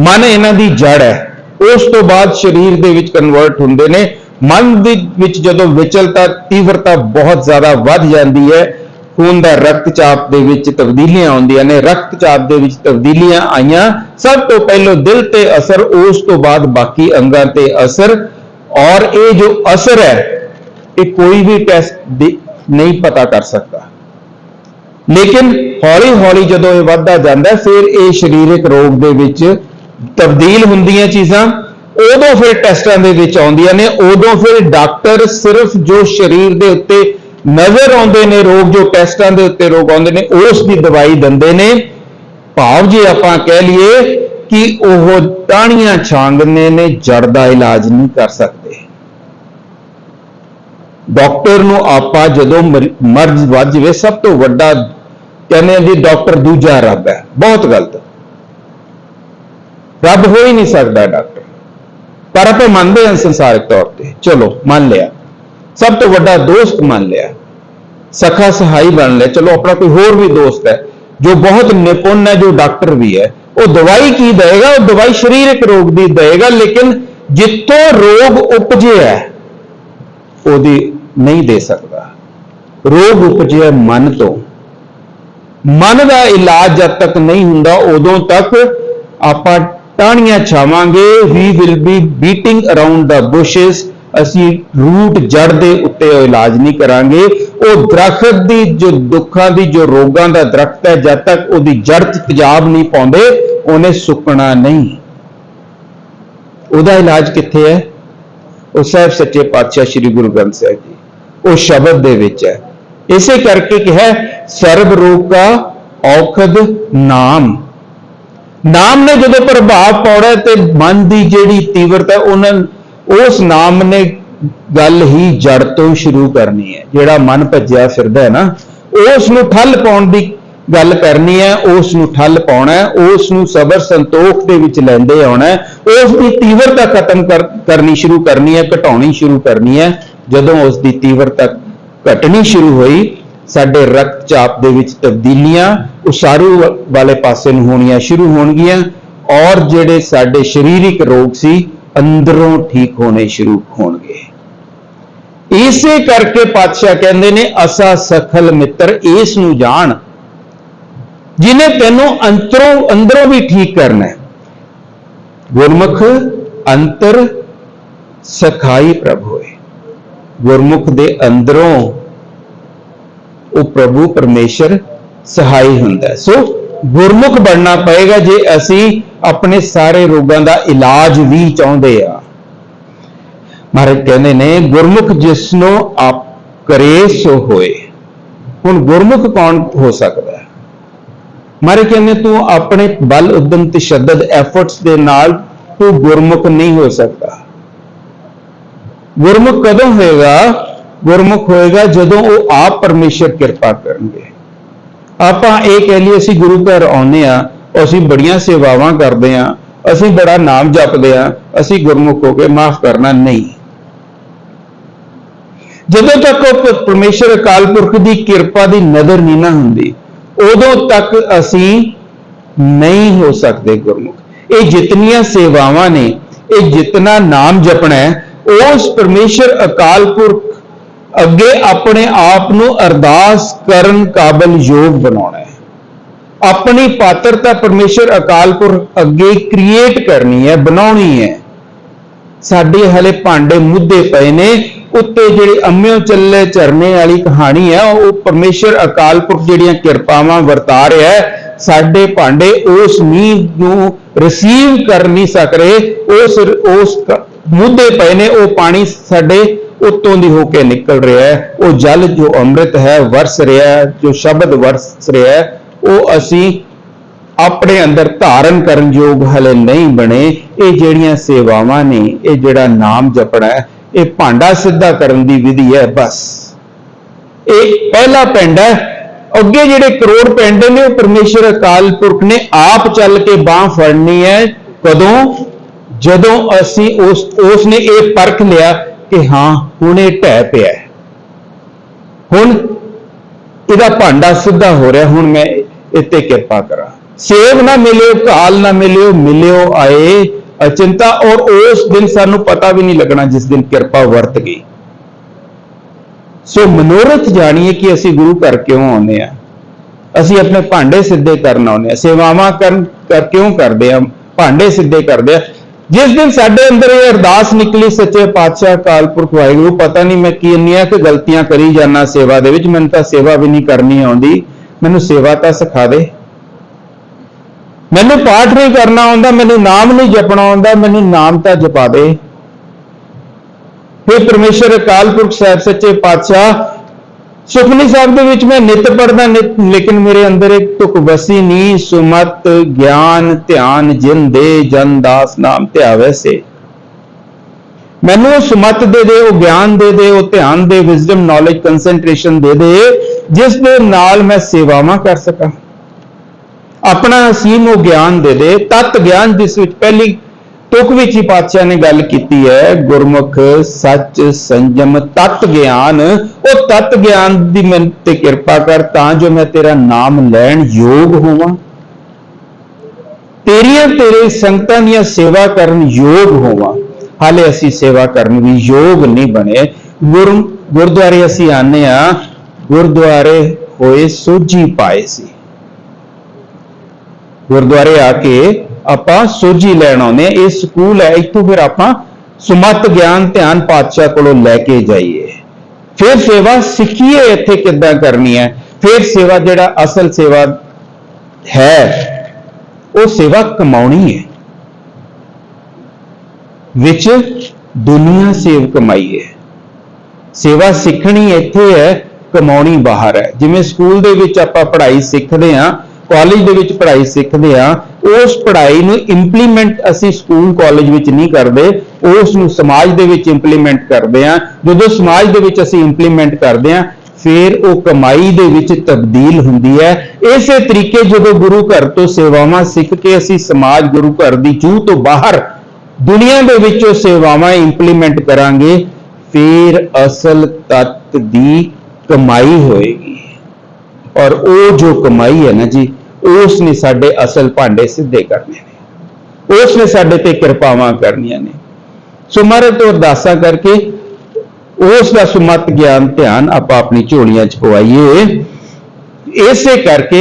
ਮਨ ਇਹਨਾਂ ਦੀ ਜੜ ਹੈ। ਉਸ ਤੋਂ ਬਾਅਦ ਸਰੀਰ ਦੇ ਵਿੱਚ ਕਨਵਰਟ ਹੁੰਦੇ ਨੇ। ਮਨ ਦੇ ਵਿੱਚ ਜਦੋਂ ਵਿਚਲਤਾ, ਤੀਵਰਤਾ ਬਹੁਤ ਜ਼ਿਆਦਾ ਵੱਧ ਜਾਂਦੀ ਹੈ ਖੂਨ ਦਾ ਰਕਤਚਾਪ ਦੇ ਵਿੱਚ ਤਬਦੀਲੀਆਂ ਆਉਂਦੀਆਂ ਨੇ। ਰਕਤਚਾਪ ਦੇ ਵਿੱਚ ਤਬਦੀਲੀਆਂ ਆਈਆਂ। ਸਭ ਤੋਂ ਪਹਿਲਾਂ ਦਿਲ ਤੇ ਅਸਰ, ਉਸ ਤੋਂ ਬਾਅਦ ਬਾਕੀ ਅੰਗਾਂ ਤੇ ਅਸਰ। ਔਰ ਇਹ ਜੋ ਅਸਰ ਹੈ, ਇਹ ਕੋਈ ਵੀ ਟੈਸਟ ਨਹੀਂ ਪਤਾ ਕਰ ਸਕਦਾ। ਲੇਕਿਨ ਹੌਲੀ ਹੌਲੀ ਜਦੋਂ ਇਹ ਵੱਧਦਾ ਜਾਂਦਾ, ਫਿਰ ਇਹ ਸਰੀਰਕ ਰੋਗ ਦੇ ਵਿੱਚ ਤਬਦੀਲ ਹੁੰਦੀਆਂ ਚੀਜ਼ਾਂ। ਉਦੋਂ ਫਿਰ ਟੈਸਟਾਂ ਦੇ ਵਿੱਚ ਆਉਂਦੀਆਂ ਨੇ। ਉਦੋਂ ਫਿਰ ਡਾਕਟਰ ਸਿਰਫ ਜੋ ਸਰੀਰ ਦੇ ਉੱਤੇ ਨਜ਼ਰ ਆਉਂਦੇ ਨੇ ਰੋਗ, ਜੋ ਟੈਸਟਾਂ ਦੇ ਉੱਤੇ ਰੋਗ ਆਉਂਦੇ ਨੇ, ਉਸ ਦੀ ਦਵਾਈ ਦਿੰਦੇ ਨੇ। ਭਾਵ ਜੇ ਆਪਾਂ ਕਹਿ ਲਈਏ ਕਿ ਉਹ ਟਾਹਣੀਆਂ ਛਾਂਗਨੇ ਨੇ ਜੜ ਦਾ ਇਲਾਜ ਨਹੀਂ ਕਰ ਸਕਦੇ। ਡਾਕਟਰ ਨੂੰ ਆਪਾਂ ਜਦੋਂ ਮਰ- ਮਰਜ਼ ਵੱਜ ਜਵੇ, ਸਭ ਤੋਂ ਵੱਡਾ ਕਹਿੰਦੇ ਆ ਜੀ ਡਾਕਟਰ ਦੂਜਾ ਰੱਬ ਹੈ। ਬਹੁਤ ਗਲਤ। ਰੱਬ ਹੋ ਹੀ ਨਹੀਂ ਸਕਦਾ ਡਾਕਟਰ। ਪਰ ਆਪਾਂ ਮੰਨਦੇ ਹਾਂ ਸੰਸਾਰਿਕ ਤੌਰ ਤੇ। ਚਲੋ, ਮੰਨ ਲਿਆ। ਸਭ ਤੋਂ ਵੱਡਾ ਦੋਸਤ ਮੰਨ ਲਿਆ। ਸਖਾ ਸਹਾਈ ਬਣ ਲਿਆ। ਚਲੋ, ਆਪਣਾ ਕੋਈ ਹੋਰ ਵੀ ਦੋਸਤ ਹੈ, ਜੋ ਬਹੁਤ ਨਿਪੁੰਨ ਹੈ, ਜੋ ਡਾਕਟਰ ਵੀ ਹੈ, ਉਹ ਦਵਾਈ ਕੀ ਦੇਗਾ ਉਹ ਦਵਾਈ ਸਰੀਰਕ ਰੋਗ ਦੀ ਦੇਗਾ ਲੇਕਿਨ ਜਿੱਥੋਂ ਰੋਗ ਉਪਜਿਆ, ਉਹਦੀ ਨਹੀਂ ਦੇ ਸਕਦਾ। ਰੋਗ ਉਪਜਿਆ ਮਨ ਤੋਂ। ਮਨ ਦਾ ਇਲਾਜ ਜਦ ਤੱਕ ਨਹੀਂ ਹੁੰਦਾ, ਉਦੋਂ ਤੱਕ ਆਪਾਂ ਟਾਹਣੀਆਂ ਛਾਵਾਂਗੇ। We will be beating around the bushes ਅਸੀਂ ਰੂਟ ਜੜ ਦੇ ਉੱਤੇ ਉਹ ਇਲਾਜ ਨਹੀਂ ਕਰਾਂਗੇ। ਉਹ ਦਰਖਤ ਦੀ ਜੋ ਦੁੱਖਾਂ ਦੀ ਜੋ ਰੋਗਾਂ ਦਾ ਦਰਖਤ ਹੈ ਜਦ ਤੱਕ ਉਹਦੀ ਜੜ 'ਚ ਤੇਜ਼ਾਬ ਨਹੀਂ ਪਾਉਂਦੇ ਉਹਨੇ ਸੁੱਕਣਾ ਨਹੀਂ। ਉਹਦਾ ਇਲਾਜ ਕਿੱਥੇ ਹੈ? ਉਹ ਸਾਹਿਬ ਸੱਚੇ ਪਾਤਸ਼ਾਹ ਸ੍ਰੀ ਗੁਰੂ ਗ੍ਰੰਥ ਸਾਹਿਬ ਜੀ ਉਹ ਸ਼ਬਦ ਦੇ ਵਿੱਚ ਹੈ। ਇਸੇ ਕਰਕੇ ਕਿਹਾ ਹੈ, ਸਰਬ ਰੋਗ ਕਾ ਔਖਦ ਨਾਮ। ਨਾਮ ਨੇ ਜਦੋਂ ਪ੍ਰਭਾਵ ਪਾਉਣਾ ਤੇ ਮਨ ਦੀ ਜਿਹੜੀ ਤੀਵਰਤਾ ਉਹਨਾਂ ਉਸ ਨਾਮ ਨੇ ਗੱਲ ਹੀ ਜੜ ਤੋਂ ਸ਼ੁਰੂ ਕਰਨੀ ਹੈ। ਜਿਹੜਾ ਮਨ ਭੱਜਿਆ ਫਿਰਦਾ ਹੈ ਨਾ ਉਸ ਨੂੰ ਠੱਲ ਪਾਉਣ ਦੀ ਗੱਲ ਕਰਨੀ ਹੈ ਉਸ ਨੂੰ ਠੱਲ ਪਾਉਣਾ ਹੈ ਉਸ ਨੂੰ ਸਬਰ ਸੰਤੋਖ ਦੇ ਵਿੱਚ ਲੈਂਦੇ ਆਉਣਾ ਹੈ। ਉਸ ਦੀ ਤੀਵਰਤਾ ਖਤਮ ਕਰ- ਕਰਨੀ ਸ਼ੁਰੂ ਕਰਨੀ ਹੈ, ਘਟਾਉਣੀ ਸ਼ੁਰੂ ਕਰਨੀ ਹੈ। ਜਦੋਂ ਉਸ ਦੀ ਤੀਵਰਤਾ ਘਟਣੀ ਸ਼ੁਰੂ ਹੋਈ, ਸਾਡੇ ਰਕਤ ਚਾਪ ਦੇ ਵਿੱਚ ਤਬਦੀਲੀਆਂ ਉਸਾਰੂ ਵਾਲੇ ਪਾਸੇ ਨੂੰ ਹੋਣੀਆਂ ਸ਼ੁਰੂ ਹੋਣਗੀਆਂ। ਔਰ ਜਿਹੜੇ ਸਾਡੇ ਸਰੀਰਿਕ ਰੋਗ ਸੀ ਅੰਦਰੋਂ ਠੀਕ ਹੋਣੇ ਸ਼ੁਰੂ ਹੋਣਗੇ। ਇਸੇ ਕਰਕੇ ਪਾਤਸ਼ਾਹ ਕਹਿੰਦੇ ਨੇ, ਅਸਾ ਸਖਲ ਮਿੱਤਰ, ਇਸ ਨੂੰ ਜਾਣ, ਜਿਨੇ ਤੈਨੂੰ ਅੰਤਰੋਂ ਅੰਦਰੋਂ ਵੀ ਠੀਕ ਕਰਨਾ ਹੈ। ਗੁਰਮੁਖ ਅੰਤਰ ਸਖਾਈ ਪ੍ਰਭੂ ਹੋਏ ਗੁਰਮੁਖ ਦੇ ਅੰਦਰੋਂ ਉਹ ਪ੍ਰਭੂ, ਪਰਮੇਸ਼ਰ ਸਹਾਈ ਹੁੰਦਾ ਸੋ ਗੁਰਮੁਖ ਬਣਨਾ ਪਏਗਾ ਜੇ ਅਸੀਂ ਆਪਣੇ ਸਾਰੇ ਰੋਗਾਂ ਦਾ ਇਲਾਜ ਵੀ ਚਾਹੁੰਦੇ ਆ। ਮਹਾਰਾਜ ਕਹਿੰਦੇ ਨੇ, ਗੁਰਮੁਖ ਜਿਸ ਆਪ ਕਰੇ ਸੋ ਹੋਏ, ਹੁਣ ਗੁਰਮੁਖ ਕੌਣ ਹੋ ਸਕਦਾ ਹੈ? ਮਾਰੇ ਕਹਿੰਦੇ, ਤੂੰ ਆਪਣੇ ਬਲ ਉਦਮ ਤਸ਼ੱਦਦ ਐਫਰਟਸ ਦੇ ਨਾਲ ਤੂੰ ਗੁਰਮੁਖ ਨਹੀਂ ਹੋ ਸਕਦਾ। ਗੁਰਮੁਖ ਕਦੋਂ ਹੋਏਗਾ? ਗੁਰਮੁਖ ਹੋਏਗਾ ਜਦੋਂ ਉਹ ਆਪ ਪਰਮੇਸ਼ਰ ਕਿਰਪਾ ਕਰਨਗੇ। ਆਪਾਂ ਇਹ ਕਹਿ ਲਈ ਅਸੀਂ ਗੁਰੂ ਘਰ ਆਉਂਦੇ ਆ ਅਸੀਂ ਬੜੀਆਂ ਸੇਵਾਵਾਂ ਕਰਦੇ ਆ ਅਸੀਂ ਬੜਾ ਨਾਮ ਜਪਦੇ ਆ ਅਸੀਂ ਗੁਰਮੁਖ ਹੋ ਕੇ ਮਾਫ ਕਰਨਾ ਨਹੀਂ। ਜਦੋਂ ਤੱਕ ਉਹ ਪ- ਪਰਮੇਸ਼ਰ ਅਕਾਲ ਪੁਰਖ ਦੀ ਕਿਰਪਾ ਦੀ ਨਜ਼ਰ ਨਹੀਂ ਨਾ ਹੁੰਦੀ, ਉਦੋਂ ਤੱਕ ਅਸੀਂ ਨਹੀਂ ਹੋ ਸਕਦੇ ਗੁਰਮੁਖ। ਇਹ ਜਿਤਨੀਆਂ ਸੇਵਾਵਾਂ ਨੇ, ਇਹ ਜਿਤਨਾ ਨਾਮ ਜਪਣਾ ਹੈ, ਉਸ ਪਰਮੇਸ਼ਰ ਅਕਾਲ ਪੁਰਖ ਅੱਗੇ ਆਪਣੇ ਆਪ ਨੂੰ ਅਰਦਾਸ ਕਰਨ ਕਾਬਲ ਯੋਗ ਬਣਾਉਣਾ ਹੈ। ਆਪਣੀ ਪਾਤਰਤਾ ਪਰਮੇਸ਼ਰ ਅਕਾਲ ਪੁਰਖ ਅੱਗੇ ਕ੍ਰੀਏਟ ਕਰਨੀ ਹੈ, ਬਣਾਉਣੀ ਹੈ। ਸਾਡੇ ਹਲੇ ਭਾਂਡੇ ਮੁੱਦੇ ਪਏ ਨੇ, ਉੱਤੇ ਜਿਹੜੇ ਅੰਮਿਓ ਚੱਲੇ ਝਰਨੇ ਵਾਲੀ ਕਹਾਣੀ ਹੈ, ਉਹ ਪਰਮੇਸ਼ਰ ਅਕਾਲ ਪੁਰਖ ਜਿਹੜੀਆਂ ਕਿਰਪਾਵਾਂ ਵਰਤਾ ਰਿਹਾ ਹੈ, ਸਾਡੇ ਭਾਂਡੇ ਉਸ ਨੀਂਹ ਨੂੰ ਰਿਸੀਵ ਕਰ ਨਹੀਂ ਸਕ ਰਹੇ ਉਸ ਉਸ ਮੁੱਦੇ ਪਏ ਨੇ, ਉਹ ਪਾਣੀ ਸਾਡੇ ਉੱਤੋਂ ਦੀ ਹੋ ਕੇ ਨਿਕਲ ਰਿਹਾ ਹੈ। ਉਹ ਜਲ ਜੋ ਅੰਮ੍ਰਿਤ ਹੈ, ਵਰਸ ਰਿਹਾ ਹੈ, ਜੋ ਸ਼ਬਦ ਵਰਸ ਰਿਹਾ ਹੈ ਉਹ ਅਸੀਂ ਆਪਣੇ ਅੰਦਰ ਧਾਰਨ ਕਰਨ ਯੋਗ ਹਲੇ ਨਹੀਂ ਬਣੇ। ਇਹ ਜਿਹੜੀਆਂ ਸੇਵਾਵਾਂ ਨੇ, ਇਹ ਜਿਹੜਾ ਨਾਮ ਜਪਣਾ ਹੈ, ਇਹ ਭਾਂਡਾ ਸਿੱਧਾ ਕਰਨ ਦੀ ਵਿਧੀ ਹੈ, ਬਸ। ਇਹ ਪਹਿਲਾ ਪਿੰਡ ਹੈ। ਅੱਗੇ ਜਿਹੜੇ ਕਰੋੜ ਪਿੰਡ ਨੇ, ਉਹ ਪਰਮੇਸ਼ਰ ਅਕਾਲ ਪੁਰਖ ਨੇ ਆਪ ਚੱਲ ਕੇ ਬਾਹ ਫੜਨੀ ਹੈ। ਕਦੋਂ? ਜਦੋਂ ਅਸੀਂ ਉਸ ਉਸ ਨੇ ਇਹ ਪਰਖ ਲਿਆ ਕਿ ਹਾਂ, ਹੁਣ ਇਹ ਢਹਿ ਪਿਆ ਹੁਣ ਇਹਦਾ ਭਾਂਡਾ ਸਿੱਧਾ ਹੋ ਰਿਹਾ, ਹੁਣ ਮੈਂ ਇੱਥੇ ਕਿਰਪਾ ਕਰਾਂ। ਸੇਵ ਨਾ ਮਿਲਿਓ, ਕਾਲ ਨਾ ਮਿਲਿਓ ਮਿਲਿਓ ਆਏ ਅਚਿੰਤਾ, ਔਰ ਉਸ ਦਿਨ ਸਾਨੂੰ ਪਤਾ ਵੀ ਨਹੀਂ ਲੱਗਣਾ ਜਿਸ ਦਿਨ ਕਿਰਪਾ ਵਰਤ ਗਈ। ਸੋ ਮਨੋਰਥ ਜਾਣੀਏ ਕਿ ਅਸੀਂ ਗੁਰੂ ਘਰ ਕਿਉਂ ਆਉਂਦੇ ਆ ਅਸੀਂ ਆਪਣੇ ਭਾਂਡੇ ਸਿੱਧੇ ਕਰਨ ਆਉਂਦੇ ਆ ਸੇਵਾਵਾਂ ਕਰਨ ਕਿਉਂ ਕਰਦੇ ਆ ਭਾਂਡੇ ਸਿੱਧੇ ਕਰਦੇ ਆ ਜਿਸ ਦਿਨ ਸਾਡੇ ਅੰਦਰ ਇਹ ਅਰਦਾਸ ਨਿਕਲੀ, ਸੱਚੇ ਪਾਤਸ਼ਾਹ ਅਕਾਲ ਪੁਰਖ ਵਾਹਿਗੁਰੂ, ਪਤਾ ਨਹੀਂ ਮੈਂ ਕੀ ਇੰਨੀਆਂ ਕਿ ਗਲਤੀਆਂ ਕਰੀ ਜਾਣਾ ਸੇਵਾ ਦੇ ਵਿੱਚ, ਮੈਨੂੰ ਤਾਂ ਸੇਵਾ ਵੀ ਨਹੀਂ ਕਰਨੀ ਆਉਂਦੀ। ਮੈਨੂੰ ਸੇਵਾ ਤਾਂ ਸਿਖਾ ਦੇ। ਮੈਨੂੰ ਪਾਠ ਨਹੀਂ ਕਰਨਾ ਆਉਂਦਾ, ਮੈਨੂੰ ਨਾਮ ਨਹੀਂ ਜਪਣਾ ਆਉਂਦਾ, ਮੈਨੂੰ ਨਾਮ ਤਾਂ ਜਪਾ ਦੇ। हे ਪਰਮੇਸ਼ਰ ਅਕਾਲ ਪੁਰਖ ਸਾਹਿਬ, ਸੱਚੇ ਪਾਤਸ਼ਾਹ ਸੁਖਨੀ ਸਾਹਿਬ ਦੇ ਵਿੱਚ ਮੈਂ ਨਿਤ ਪੜਦਾ ਨਿਤ, ਲੇਕਿਨ ਮੇਰੇ ਅੰਦਰ ਇੱਕ ਤੁਕ ਵਸੀ ਨਹੀਂ ਸੁਮਤ ਗਿਆਨ ਧਿਆਨ ਜਿਨ ਦੇ ਜਨ ਦਾਸ ਨਾਮ ਧਿਆਵੇ ਸੇ। ਮੈਨੂੰ ਉਹ ਸੁਮਤ ਦੇ ਦੇ, ਉਹ ਗਿਆਨ ਦੇ ਦੇ, ਉਹ ਧਿਆਨ ਦੇ ਵਿਜ਼ਡਮ ਨੌਲੇਜ ਕਨਸੈਂਟ੍ਰੇਸ਼ਨ ਦੇ ਦੇ, ਜਿਸ ਦੇ ਨਾਲ ਮੈਂ ਸੇਵਾਵਾਂ ਕਰ ਸਕਾਂ। ਆਪਣਾ ਅਸੀਮ ਉਹ ਗਿਆਨ ਦੇ ਦੇ, ਤਤ ਗਿਆਨ ਜਿਸ ਵਿੱਚ ਪਹਿਲੀ ਤੁਕ ਵਿੱਚ ਹੀ ਪਾਤਸ਼ਾਹ ਨੇ ਗੱਲ ਕੀਤੀ ਹੈ, ਗੁਰਮੁਖ ਸੱਚ ਸੰਜਮ ਤਤ ਗਿਆਨ, ਉਹ ਤਤ ਗਿਆਨ ਦੀ ਮੈਂ ਤੇ ਕਿਰਪਾ ਕਰ ਤਾਂ ਜੋ ਮੈਂ ਤੇਰਾ ਨਾਮ ਲੈਣ ਯੋਗ ਹੋਵਾਂ। ਤੇਰੀਆਂ ਤੇਰੇ ਸੰਗਤਾਂ ਦੀਆਂ ਸੇਵਾ ਕਰਨ ਯੋਗ ਹੋਵਾਂ। ਹਾਲੇ ਅਸੀਂ ਸੇਵਾ ਕਰਨ ਵੀ ਯੋਗ ਨਹੀਂ ਬਣੇ। ਗੁਰ, ਗੁਰਦੁਆਰੇ ਅਸੀਂ ਆਨੇ ਆ ਗੁਰਦੁਆਰੇ ਹੋਏ ਸੋਝੀ ਪਾਏ ਸੀ। ਗੁਰਦੁਆਰੇ ਆ ਕੇ ਆਪਾਂ ਸੋਝੀ ਲੈਣ ਆਉਂਦੇ ਆ ਇਹ ਸਕੂਲ ਹੈ, ਇੱਥੋਂ ਫਿਰ ਆਪਾਂ ਸੁਮਤ ਗਿਆਨ, ਧਿਆਨ ਪਾਤਸ਼ਾਹ ਕੋਲੋਂ ਲੈ ਕੇ ਜਾਈਏ। ਫਿਰ ਸੇਵਾ ਸਿੱਖੀਏ, ਇੱਥੇ ਕਿੱਦਾਂ ਕਰਨੀ ਹੈ? ਫਿਰ ਸੇਵਾ ਜਿਹੜਾ ਅਸਲ ਸੇਵਾ ਹੈ, ਉਹ ਸੇਵਾ ਕਮਾਉਣੀ ਹੈ। ਵਿੱਚ ਦੁਨੀਆ ਸੇਵ ਕਮਾਈ ਹੈ ਸੇਵਾ ਸਿੱਖਣੀ ਇੱਥੇ ਹੈ, ਕਮਾਉਣੀ ਬਾਹਰ ਹੈ। ਜਿਵੇਂ ਸਕੂਲ ਦੇ ਵਿੱਚ ਆਪਾਂ ਪੜ੍ਹਾਈ ਸਿੱਖਦੇ ਹਾਂ ਕਾਲਜ ਦੇ ਵਿੱਚ ਪੜ੍ਹਾਈ ਸਿੱਖਦੇ ਹਾਂ, ਉਸ ਪੜ੍ਹਾਈ ਨੂੰ ਇੰਪਲੀਮੈਂਟ ਅਸੀਂ ਸਕੂਲ ਕਾਲਜ ਵਿੱਚ ਨਹੀਂ ਕਰਦੇ, ਉਸ ਨੂੰ ਸਮਾਜ ਦੇ ਵਿੱਚ ਇੰਪਲੀਮੈਂਟ ਕਰਦੇ ਹਾਂ, ਜਦੋਂ ਸਮਾਜ ਦੇ ਵਿੱਚ ਅਸੀਂ ਇੰਪਲੀਮੈਂਟ ਕਰਦੇ ਹਾਂ, ਫਿਰ ਉਹ ਕਮਾਈ ਦੇ ਵਿੱਚ ਤਬਦੀਲ ਹੁੰਦੀ ਹੈ। ਇਸੇ ਤਰੀਕੇ ਜਦੋਂ ਗੁਰੂ ਘਰ ਤੋਂ ਸੇਵਾਵਾਂ ਸਿੱਖ ਕੇ ਅਸੀਂ ਸਮਾਜ ਗੁਰੂ ਘਰ ਦੀ ਚੂਹ ਤੋਂ ਬਾਹਰ ਦੁਨੀਆ ਦੇ ਵਿੱਚ ਉਹ ਸੇਵਾਵਾਂ ਇੰਪਲੀਮੈਂਟ ਕਰਾਂਗੇ, ਫਿਰ ਅਸਲ ਤੱਤ ਦੀ ਕਮਾਈ ਹੋਏਗੀ। ਔਰ ਉਹ ਜੋ ਕਮਾਈ ਹੈ ਨਾ ਜੀ ਉਸ ਨੇ ਸਾਡੇ ਅਸਲ ਭਾਂਡੇ ਸਿੱਧੇ ਕਰਨੇ ਨੇ। ਉਸ ਨੇ ਸਾਡੇ ਤੇ ਕਿਰਪਾਵਾਂ ਕਰਨੀਆਂ ਨੇ। ਸੋ ਮਹਾਰਾਜ, ਤੋਂ ਅਰਦਾਸਾਂ ਕਰਕੇ ਉਸ ਦਾ ਸੁਮਤ ਗਿਆਨ ਧਿਆਨ ਆਪਾਂ ਆਪਣੀ ਝੋਲੀਆਂ 'ਚ ਪਵਾਈਏ। ਇਸੇ ਕਰਕੇ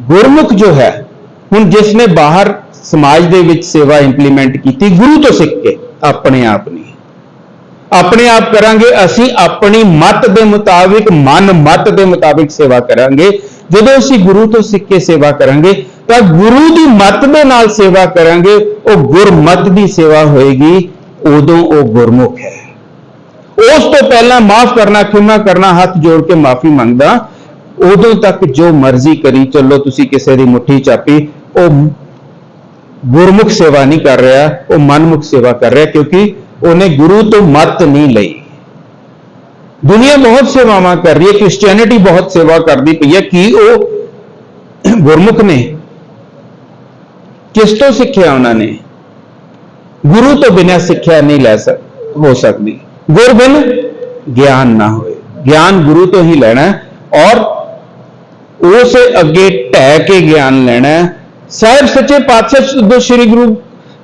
ਗੁਰਮੁਖ ਜੋ ਹੈ, ਹੁਣ ਜਿਸ ਨੇ ਬਾਹਰ ਸਮਾਜ ਦੇ ਵਿੱਚ ਸੇਵਾ ਇੰਪਲੀਮੈਂਟ ਕੀਤੀ, ਗੁਰੂ ਤੋਂ ਸਿੱਖ ਕੇ ਆਪਣੇ ਆਪ ਨਹੀਂ ਆਪਣੇ ਆਪ ਕਰਾਂਗੇ, ਅਸੀਂ ਆਪਣੀ ਮਤ ਦੇ ਮੁਤਾਬਿਕ, ਮਨ ਮਤ ਦੇ ਮੁਤਾਬਿਕ ਸੇਵਾ ਕਰਾਂਗੇ। ਜਦੋਂ ਅਸੀਂ ਗੁਰੂ ਤੋਂ ਸਿੱਖ ਕੇ ਸੇਵਾ ਕਰਾਂਗੇ, ਤਾਂ ਗੁਰੂ ਦੀ ਮਤ ਦੇ ਨਾਲ ਸੇਵਾ ਕਰਾਂਗੇ, ਉਹ ਗੁਰਮਤ ਦੀ ਸੇਵਾ ਹੋਏਗੀ, ਉਦੋਂ ਉਹ ਗੁਰਮੁਖ ਹੈ। ਉਸ ਤੋਂ ਪਹਿਲਾਂ ਮਾਫ ਕਰਨਾ, ਖਿਮਾ ਕਰਨਾ, ਹੱਥ ਜੋੜ ਕੇ ਮਾਫੀ ਮੰਗਦਾ, ਉਦੋਂ ਤੱਕ ਜੋ ਮਰਜ਼ੀ ਕਰੀ ਚੱਲੋ, ਤੁਸੀਂ ਕਿਸੇ ਦੀ ਮੁੱਠੀ ਚਾਪੀ, ਉਹ ਗੁਰਮੁਖ ਸੇਵਾ ਨਹੀਂ ਕਰ ਰਿਹਾ, ਉਹ ਮਨਮੁਖ ਸੇਵਾ ਕਰ ਰਿਹਾ, ਕਿਉਂਕਿ ਉਹਨੇ ਗੁਰੂ ਤੋਂ ਮਤ ਨਹੀਂ ਲਈ। ਦੁਨੀਆ ਬਹੁਤ ਸੇਵਾਵਾਂ ਕਰ ਰਹੀ ਹੈ ਕ੍ਰਿਸਚੀਅਨਿਟੀ ਬਹੁਤ ਸੇਵਾ ਕਰਦੀ ਪਈ ਹੈ। ਕੀ ਉਹ ਗੁਰਮੁਖ ਨੇ? ਕਿਸ ਤੋਂ ਸਿੱਖਿਆ ਉਹਨਾਂ ਨੇ? ਗੁਰੂ ਤੋਂ ਬਿਨਾਂ ਸਿੱਖਿਆ ਨਹੀਂ ਲੈ ਸਕ, ਹੋ ਸਕਦੀ। ਗੁਰਬਿਨ ਗਿਆਨ ਨਾ ਹੋਏ। ਗਿਆਨ ਗੁਰੂ ਤੋਂ ਹੀ ਲੈਣਾ ਔਰ ਉਸ ਅੱਗੇ ਢਹਿ ਕੇ ਗਿਆਨ ਲੈਣਾ ਸਾਹਿਬ ਸੱਚੇ ਪਾਤਸ਼ਾਹ ਜਦੋਂ ਸ੍ਰੀ ਗੁਰੂ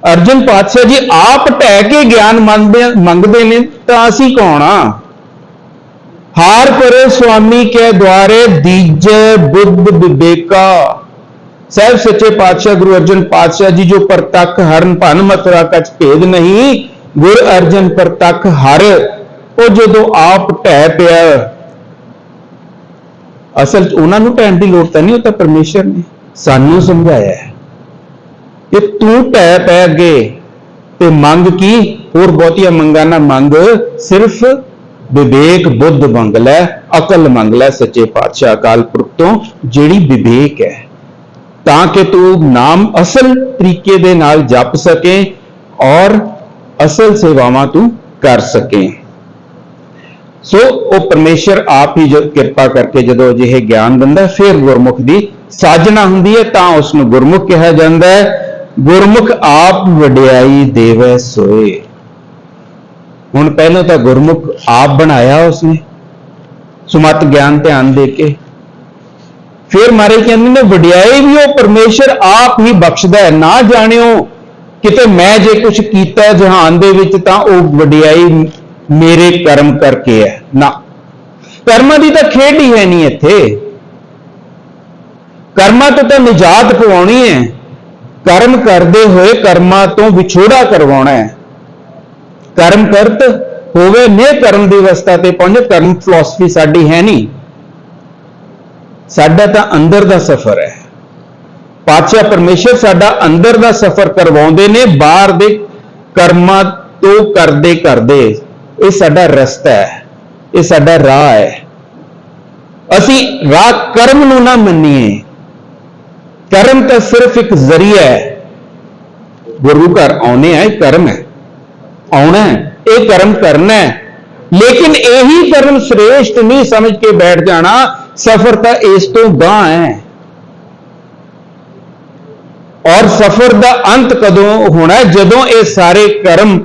ਅਰਜਨ ਪਾਤਸ਼ਾਹ ਜੀ ਆਪ ਢਹਿ ਕੇ ਗਿਆਨ ਮੰਗਦੇ ਮੰਗਦੇ ਨੇ ਤਾਂ ਅਸੀਂ ਕੌਣ ਆ? ਹਾਰ ਕਰੇ ਸੁਆਮੀ ਕੇ ਦੁਆਰੇ ਦੀਜੇ ਬੁੱਧ ਵਿਵੇਕਾ। ਸਾਹਿਬ ਸੱਚੇ ਪਾਤਸ਼ਾਹ ਗੁਰੂ ਅਰਜਨ ਪਾਤਸ਼ਾਹ ਜੀ ਜੋ ਪ੍ਰਤੱਖ ਹਰਨ ਭਨ ਮਥੁਰਾ ਕਛ ਭੇਦ ਨਹੀਂ, ਗੁਰ ਅਰਜਨ ਪ੍ਰਤੱਖ ਹਰ, ਉਹ ਜਦੋਂ ਆਪ ਢਹਿ ਪਿਆ। ਅਸਲ 'ਚ ਉਹਨਾਂ ਨੂੰ ਢਹਿਣ ਦੀ ਲੋੜ ਤਾਂ ਨਹੀਂ, ਉਹ ਤਾਂ ਪਰਮੇਸ਼ਰ ਨੇ ਸਾਨੂੰ ਸਮਝਾਇਆ ਹੈ। ਕਿ ਤੂੰ ਢਹਿ ਪੈ ਅੱਗੇ ਤੇ ਮੰਗ ਕੀ? ਹੋਰ ਬਹੁਤੀਆਂ ਮੰਗਾਂ ਨਾ ਮੰਗ, ਸਿਰਫ ਵਿਵੇਕ ਬੁੱਧ ਮੰਗ ਲੈ, ਅਕਲ ਮੰਗ ਲੈ ਸੱਚੇ ਪਾਤਸ਼ਾਹ ਅਕਾਲ ਪੁਰਖ ਤੋਂ, ਜਿਹੜੀ ਵਿਵੇਕ ਹੈ। ਤਾਂ ਕਿ ਤੂੰ ਨਾਮ ਅਸਲ ਤਰੀਕੇ ਦੇ ਨਾਲ ਜਪ ਸਕੇ ਔਰ ਅਸਲ ਸੇਵਾਵਾਂ ਤੂੰ ਕਰ ਸਕੇ। ਸੋ ਉਹ ਪਰਮੇਸ਼ਰ ਆਪ ਹੀ ਜਦ ਕਿਰਪਾ ਕਰਕੇ ਜਦੋਂ ਅਜਿਹੇ ਗਿਆਨ ਦਿੰਦਾ, ਫਿਰ ਗੁਰਮੁਖ ਦੀ ਸਾਜਣਾ ਹੁੰਦੀ ਹੈ, ਤਾਂ ਉਸ ਨੂੰ ਗੁਰਮੁਖ ਕਿਹਾ ਜਾਂਦਾ ਹੈ। ਗੁਰਮੁਖ ਆਪ ਵਡਿਆਈ ਦੇਵੈ ਸੋਏ। ਹੁਣ ਪਹਿਲਾਂ ਤਾਂ ਗੁਰਮੁਖ ਆਪ ਬਣਾਇਆ ਉਸਨੇ, ਸੁਮਤ ਗਿਆਨ ਧਿਆਨ ਦੇ ਕੇ। ਫਿਰ ਮਾਰੇ ਕਹਿੰਦੇ ਨੇ, ਵਡਿਆਈ ਵੀ ਉਹ ਪਰਮੇਸ਼ਰ ਆਪ ਹੀ ਬਖਸ਼ਦਾ ਹੈ। ਨਾ ਜਾਣਿਓ, ਕਿਤੇ ਮੈਂ ਜੇ ਕੁਝ ਕੀਤਾ ਜਹਾਨ ਦੇ ਵਿੱਚ ਤਾਂ ਉਹ ਵਡਿਆਈ ਮੇਰੇ ਕਰਮ ਕਰਕੇ ਹੈ। ਨਾ, ਕਰਮਾਂ ਦੀ ਤਾਂ ਖੇਡ ਹੀ ਹੈ ਨਹੀਂ ਇੱਥੇ। ਕਰਮਾਂ ਤੋਂ ਤਾਂ ਨਿਜਾਤ ਪਵਾਉਣੀ ਹੈ। ਕਰਮ ਕਰਦੇ ਹੋਏ ਕਰਮਾਂ ਤੋਂ ਵਿਛੋੜਾ ਕਰਵਾਉਣਾ ਹੈ। ਕਰਮ ਕਰਤ ਹੋਵੇ, ਨੇ ਕਰਮ ਦੀ ਅਵਸਥਾ ਤੇ ਪਹੁੰਚੇ, ਕਰਮ ਫਿਲਾਸਫੀ ਸਾਡੀ ਹੈ ਨਹੀਂ। ਸਾਡਾ ਤਾਂ ਅੰਦਰ ਦਾ ਸਫ਼ਰ ਹੈ। ਪਾਤਸ਼ਾਹ ਪਰਮੇਸ਼ਰ ਸਾਡਾ ਅੰਦਰ ਦਾ ਸਫ਼ਰ ਕਰਵਾਉਂਦੇ ਨੇ, ਬਾਹਰ ਦੇ ਕਰਮਾਂ ਤੋਂ ਕਰਦੇ ਕਰਦੇ। ਇਹ ਸਾਡਾ ਰਸਤਾ ਹੈ, ਇਹ ਸਾਡਾ ਰਾਹ ਹੈ। ਅਸੀਂ ਰਾਹ ਕਰਮ ਨੂੰ ਨਾ ਮੰਨੀਏ। ਕਰਮ ਤਾਂ ਸਿਰਫ ਇੱਕ ਜ਼ਰੀਆ ਹੈ। ਗੁਰੂ ਘਰ ਆਉਨੇ ਆ, ਇਹ ਕਰਮ ਹੈ। ਆਉਣਾ ਹੈ, ਇਹ ਕਰਮ ਕਰਨਾ ਹੈ। ਲੇਕਿਨ ਇਹੀ ਕਰਮ ਸ੍ਰੇਸ਼ਟ ਨਹੀਂ ਸਮਝ ਕੇ ਬੈਠ ਜਾਣਾ, ਸਫਰ ਤਾਂ ਇਸ ਤੋਂ ਗਾਂ ਹੈ। ਔਰ ਸਫ਼ਰ ਦਾ ਅੰਤ ਕਦੋਂ ਹੋਣਾ ਜਦੋਂ ਇਹ ਸਾਰੇ ਕਰਮ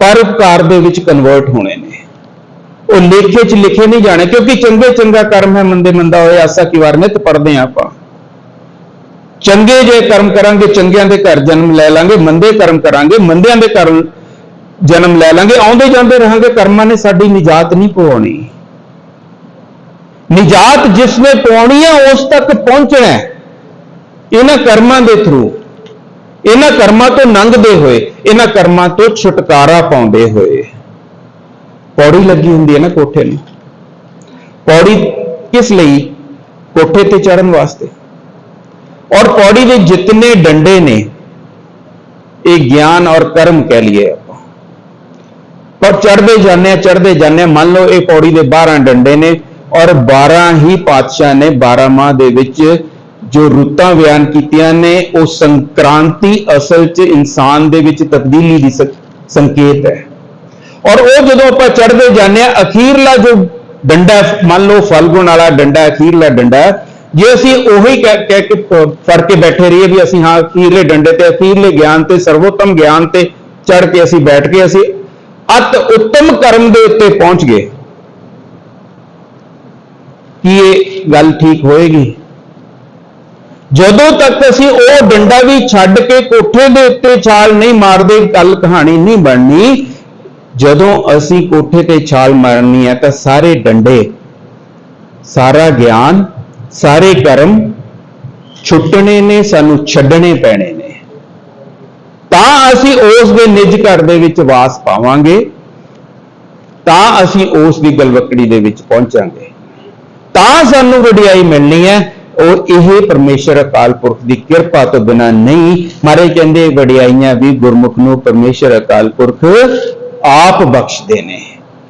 ਪਰਉਪਕਾਰ ਦੇ ਵਿੱਚ ਕਨਵਰਟ ਹੋਣੇ ਨੇ। ਉਹ ਲੇਖੇ 'ਚ ਲਿਖੇ ਨਹੀਂ ਜਾਣੇ, ਕਿਉਂਕਿ ਚੰਗੇ ਚੰਗਾ ਕਰਮ ਹੈ, ਮੰਦੇ ਮੰਦਾ ਹੋਏ, ਆਸਾ ਕੀ ਵਾਰ ਨਿਤ ਪੜਦੇ ਆਪਾਂ। ਚੰਗੇ ਜੇ ਕਰਮ ਕਰਾਂਗੇ, ਚੰਗਿਆਂ ਦੇ ਘਰ ਜਨਮ ਲੈ ਲਾਂਗੇ, ਮੰਦੇ ਕਰਮ ਕਰਾਂਗੇ, ਮੰਦਿਆਂ ਦੇ ਘਰ ਜਨਮ ਲੈ ਲਾਂਗੇ, ਆਉਂਦੇ ਜਾਂਦੇ ਰਹਾਂਗੇ, ਕਰਮਾਂ ਨੇ ਸਾਡੀ ਨਿਜਾਤ ਨਹੀਂ ਪਵਾਉਣੀ। ਨਿਜਾਤ ਜਿਸ ਨੇ ਪਾਉਣੀ ਹੈ ਉਸ ਤੱਕ ਪਹੁੰਚਣਾ ਹੈ। ਇਹਨਾਂ ਕਰਮਾਂ ਦੇ ਥਰੂ ਇਹਨਾਂ ਕਰਮਾਂ ਤੋਂ ਲੰਘਦੇ ਹੋਏ, ਇਹਨਾਂ ਕਰਮਾਂ ਤੋਂ ਛੁਟਕਾਰਾ ਪਾਉਂਦੇ ਹੋਏ। ਪੌੜੀ ਲੱਗੀ ਹੁੰਦੀ ਹੈ ਨਾ ਕੋਠੇ ਨੂੰ। ਪੌੜੀ ਕਿਸ ਲਈ? ਕੋਠੇ ਤੇ ਚੜਨ ਵਾਸਤੇ। ਔਰ ਪੌੜੀ ਦੇ ਜਿਤਨੇ ਡੰਡੇ ਨੇ, ਇਹ ਗਿਆਨ ਔਰ ਕਰਮ ਕਹਿ ਲਈਏ ਆਪਾਂ। ਪਰ ਚੜਦੇ ਜਾਂਦੇ ਆ ਚੜਦੇ ਜਾਂਦੇ ਆ ਮੰਨ ਲਓ ਇਹ ਪੌੜੀ ਦੇ 12 ਡੰਡੇ ਨੇ ਔਰ 12 ਹੀ ਪਾਤਸ਼ਾਹ ਨੇ 12 ਮਾਹ ਦੇ ਵਿੱਚ ਜੋ ਰੁੱਤਾਂ ਬਿਆਨ ਕੀਤੀਆਂ ਨੇ, ਉਹ ਸੰਕ੍ਰਾਂਤੀ ਅਸਲ 'ਚ ਇਨਸਾਨ ਦੇ ਵਿੱਚ ਤਬਦੀਲੀ ਦੀ ਸੰਕੇਤ ਹੈ। ਔਰ ਉਹ ਜਦੋਂ ਆਪਾਂ ਚੜਦੇ ਜਾਂਦੇ ਆ ਅਖੀਰਲਾ ਜੋ ਡੰਡਾ, ਮੰਨ ਲਓ ਫਲਗੁਣ ਵਾਲਾ ਡੰਡਾ, ਅਖੀਰਲਾ ਡੰਡਾ ਜੇ ਅਸੀਂ ਉਹੀ ਕਹਿ ਕਹਿ ਕੇ ਫੜ ਕੇ ਬੈਠੇ ਰਹੀਏ ਵੀ ਅਸੀਂ ਹਾਂ ਅਖੀਰਲੇ ਡੰਡੇ ਤੇ, ਅਖੀਰਲੇ ਗਿਆਨ ਤੇ, ਸਰਵੋਤਮ ਗਿਆਨ ਤੇ ਚੜ ਕੇ ਅਸੀਂ ਬੈਠ ਕੇ ਅਸੀਂ ਅਤ ਉੱਤਮ ਕਰਮ ਦੇ ਉੱਤੇ ਪਹੁੰਚ ਗਏ। ਕੀ ਇਹ ਗੱਲ ਠੀਕ ਹੋਏਗੀ? ਜਦੋਂ ਤੱਕ ਅਸੀਂ ਉਹ ਡੰਡਾ ਵੀ ਛੱਡ ਕੇ ਕੋਠੇ ਦੇ ਉੱਤੇ ਛਾਲ ਨਹੀਂ ਮਾਰਦੇ, ਗੱਲ ਕਹਾਣੀ ਨਹੀਂ ਬਣਨੀ। ਜਦੋਂ ਅਸੀਂ ਕੋਠੇ ਤੇ ਛਾਲ ਮਾਰਨੀ ਹੈ ਤਾਂ ਸਾਰੇ ਡੰਡੇ, ਸਾਰਾ ਗਿਆਨ ਸਾਰੇ ਕਰਮ ਛੁੱਟਣੇ ਨੇ, ਸਾਨੂੰ ਛੱਡਣੇ ਪੈਣੇ ਨੇ। ਤਾਂ ਅਸੀਂ ਉਸ ਦੇ ਨਿਜ ਘਰ ਦੇ ਵਿੱਚ ਵਾਸ ਪਾਵਾਂਗੇ, ਤਾਂ ਅਸੀਂ ਉਸ ਦੀ ਗਲਵਕੜੀ ਦੇ ਵਿੱਚ ਪਹੁੰਚਾਂਗੇ। ਤਾਂ ਸਾਨੂੰ ਵਡਿਆਈ ਮਿਲਣੀ ਹੈ, ਉਹ ਇਹ ਪਰਮੇਸ਼ਰ ਅਕਾਲ ਪੁਰਖ ਦੀ ਕਿਰਪਾ ਤੋਂ ਬਿਨਾ ਨਹੀਂ। ਮਾਰੇ ਕਹਿੰਦੇ, ਵਡਿਆਈਆਂ ਵੀ ਗੁਰਮੁਖ ਨੂੰ ਪਰਮੇਸ਼ਰ ਅਕਾਲ ਪੁਰਖ ਆਪ ਬਖਸ਼ਦੇ ਨੇ,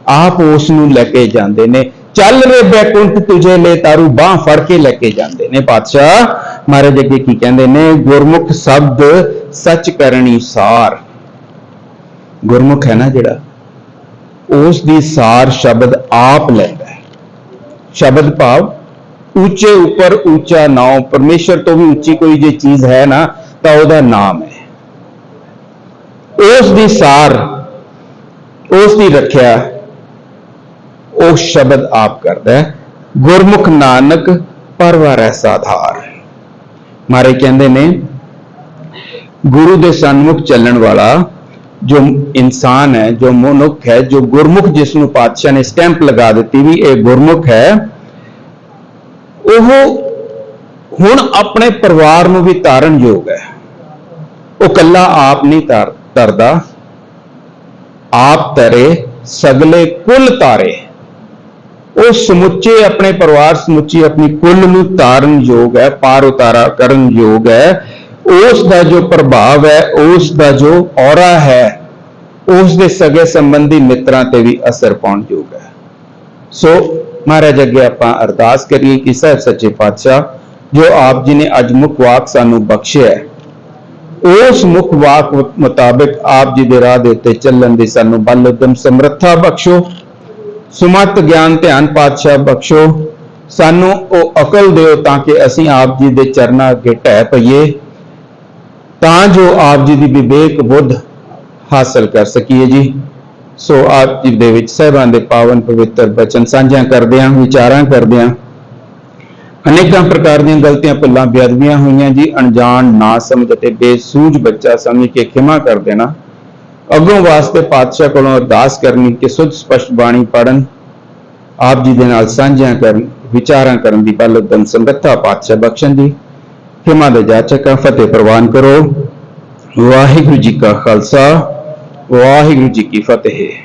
ਆਪ ਉਸ ਨੂੰ ਲੈ ਕੇ ਜਾਂਦੇ ਨੇ। ਚੱਲ ਰੇ ਬੈਕੁੰਠ ਤੁਝੇ ਲੈ ਤਾਰੂ ਬਾਹ ਫੜ ਕੇ ਲੈ ਕੇ ਜਾਂਦੇ ਨੇ ਪਾਤਸ਼ਾਹ। ਮਹਾਰਾਜ ਅੱਗੇ ਕੀ ਕਹਿੰਦੇ ਨੇ? ਗੁਰਮੁਖ ਸ਼ਬਦ ਸੱਚ ਕਰਨੀ ਸਾਰ। ਗੁਰਮੁਖ ਹੈ ਨਾ ਜਿਹੜਾ? ਉਸ ਦੀ ਸਾਰ ਸ਼ਬਦ ਆਪ ਲੈਂਦਾ ਹੈ। ਸ਼ਬਦ ਭਾਵ ਉੱਚੇ ਉੱਪਰ ਉੱਚਾ ਨਾਮ ਪਰਮੇਸ਼ਰ ਤੋਂ ਵੀ ਉੱਚੀ ਕੋਈ ਜੇ ਚੀਜ਼ ਹੈ ਨਾ, ਤਾਂ ਉਹਦਾ ਨਾਮ ਹੈ। ਉਸ ਦੀ ਸਾਰ, ਉਸ ਦੀ ਰੱਖਿਆ ਉਹ ਸ਼ਬਦ ਆਪ ਕਰਦਾ ਹੈ, ਗੁਰਮੁਖ ਨਾਨਕ ਪਰਵਾਰੈ ਸਾਧਾਰ। ਮਾਰੇ ਕਹਿੰਦੇ ਨੇ, ਗੁਰੂ ਦੇ ਸਨਮੁਖ ਚੱਲਣ ਵਾਲਾ ਜੋ ਇਨਸਾਨ ਹੈ, ਜੋ ਮਨੁੱਖ ਹੈ, ਜੋ ਗੁਰਮੁਖ ਜਿਸ ਨੂੰ ਪਾਤਸ਼ਾਹ ਨੇ ਸਟੈਂਪ ਲਗਾ ਦਿੱਤੀ ਵੀ ਇਹ ਗੁਰਮੁਖ ਹੈ, ਉਹ ਹੁਣ ਆਪਣੇ ਪਰਿਵਾਰ ਨੂੰ ਵੀ ਤਾਰਨ ਯੋਗ ਹੈ। ਉਹ ਕੱਲਾ ਆਪ ਨਹੀਂ ਤਾਰ, ਤਰਦਾ। ਆਪ ਤਰੇ ਸਗਲੇ ਕੁੱਲ ਤਾਰੇ। ਉਹ ਸਮੁੱਚੇ ਆਪਣੇ ਪਰਿਵਾਰ ਸਮੁੱਚੀ ਆਪਣੀ ਕੁੱਲ ਨੂੰ ਤਾਰਨ ਯੋਗ ਹੈ, ਪਾਰ ਉਤਾਰਾ ਕਰਨ ਯੋਗ ਹੈ। ਉਸ ਦਾ ਜੋ ਪ੍ਰਭਾਵ ਹੈ, ਉਸ ਦਾ ਜੋ ਔਰਾ ਹੈ, ਉਸ ਦੇ ਸਗੇ ਸੰਬੰਧੀ ਮਿੱਤਰਾਂ ਤੇ ਵੀ ਅਸਰ ਪਾਉਣ ਯੋਗ ਹੈ। ਸੋ ਮਹਾਰਾਜ ਅੱਗੇ ਆਪਾਂ ਅਰਦਾਸ ਕਰੀਏ ਕਿ ਸਹਿਬ ਸੱਚੇ ਪਾਤਸ਼ਾਹ, ਜੋ ਆਪ ਜੀ ਨੇ ਅੱਜ ਮੁੱਖ ਵਾਕ ਸਾਨੂੰ ਬਖਸ਼ਿਆ ਹੈ, ਉਸ ਮੁੱਖ ਵਾਕ ਮੁਤਾਬਿਕ ਆਪ ਜੀ ਦੇ ਰਾਹ ਦੇ ਉੱਤੇ ਚੱਲਣ ਦੀ ਸਾਨੂੰ ਬਲ ਉਦਮ ਸਮਰੱਥਾ ਬਖਸ਼ੋ। ਸੁਮਤ ਗਿਆਨ ਧਿਆਨ ਪਾਤਸ਼ਾਹ ਬਖਸ਼ੋ। ਸਾਨੂੰ ਉਹ ਅਕਲ ਦਿਓ ਤਾਂ ਕਿ ਅਸੀਂ ਆਪ ਜੀ ਦੇ ਚਰਨਾਂ ਅੱਗੇ ਢਹਿ ਪਈਏ। ਤਾਂ ਜੋ ਆਪ ਜੀ ਦੀ ਵਿਵੇਕ ਬੁੱਧ ਹਾਸਲ ਕਰ ਸਕੀਏ ਜੀ। ਸੋ ਆਪ ਜੀ ਦੇ ਵਿੱਚ ਸਹਿਬਾਨ ਦੇ ਪਾਵਨ ਪਵਿੱਤਰ ਬਚਨ ਸਾਂਝਿਆਂ ਕਰਦੇ ਹਾਂ ਵਿਚਾਰਾਂ ਕਰਦੇ ਹਾਂ ਅਨੇਕਾਂ ਪ੍ਰਕਾਰ ਦੀਆਂ ਗਲਤੀਆਂ, ਭੁੱਲਾਂ, ਬੇਅਦਬੀਆਂ ਹੋਈਆਂ ਜੀ। ਅਣਜਾਣ ਨਾ ਸਮਝ ਅਤੇ ਬੇਸੂਝ ਬੱਚਾ ਸਮਝ ਕੇ ਖਿਮਾ ਕਰ ਦੇਣਾ। ਅੱਗੋਂ ਵਾਸਤੇ ਪਾਤਸ਼ਾਹ ਕੋਲੋਂ ਅਰਦਾਸ ਕਰਨੀ ਕਿ ਸੁਧ ਸਪਸ਼ਟ ਬਾਣੀ ਪੜਨ ਆਪ ਜੀ ਦੇ ਨਾਲ ਸਾਂਝਿਆਂ ਕਰਨ, ਵਿਚਾਰਾਂ ਕਰਨ ਦੀ ਬਲ ਉਦਮ ਸੰਗਤਾ ਪਾਤਸ਼ਾਹ ਬਖਸ਼ਣ ਦੀ। ਹਿਮਾ ਦੇ ਜਾਚਕਾਂ ਫਤਿਹ ਪ੍ਰਵਾਨ ਕਰੋ। ਵਾਹਿਗੁਰੂ ਜੀ ਕਾ ਖਾਲਸਾ, ਵਾਹਿਗੁਰੂ ਜੀ ਕੀ ਫਤਿਹ।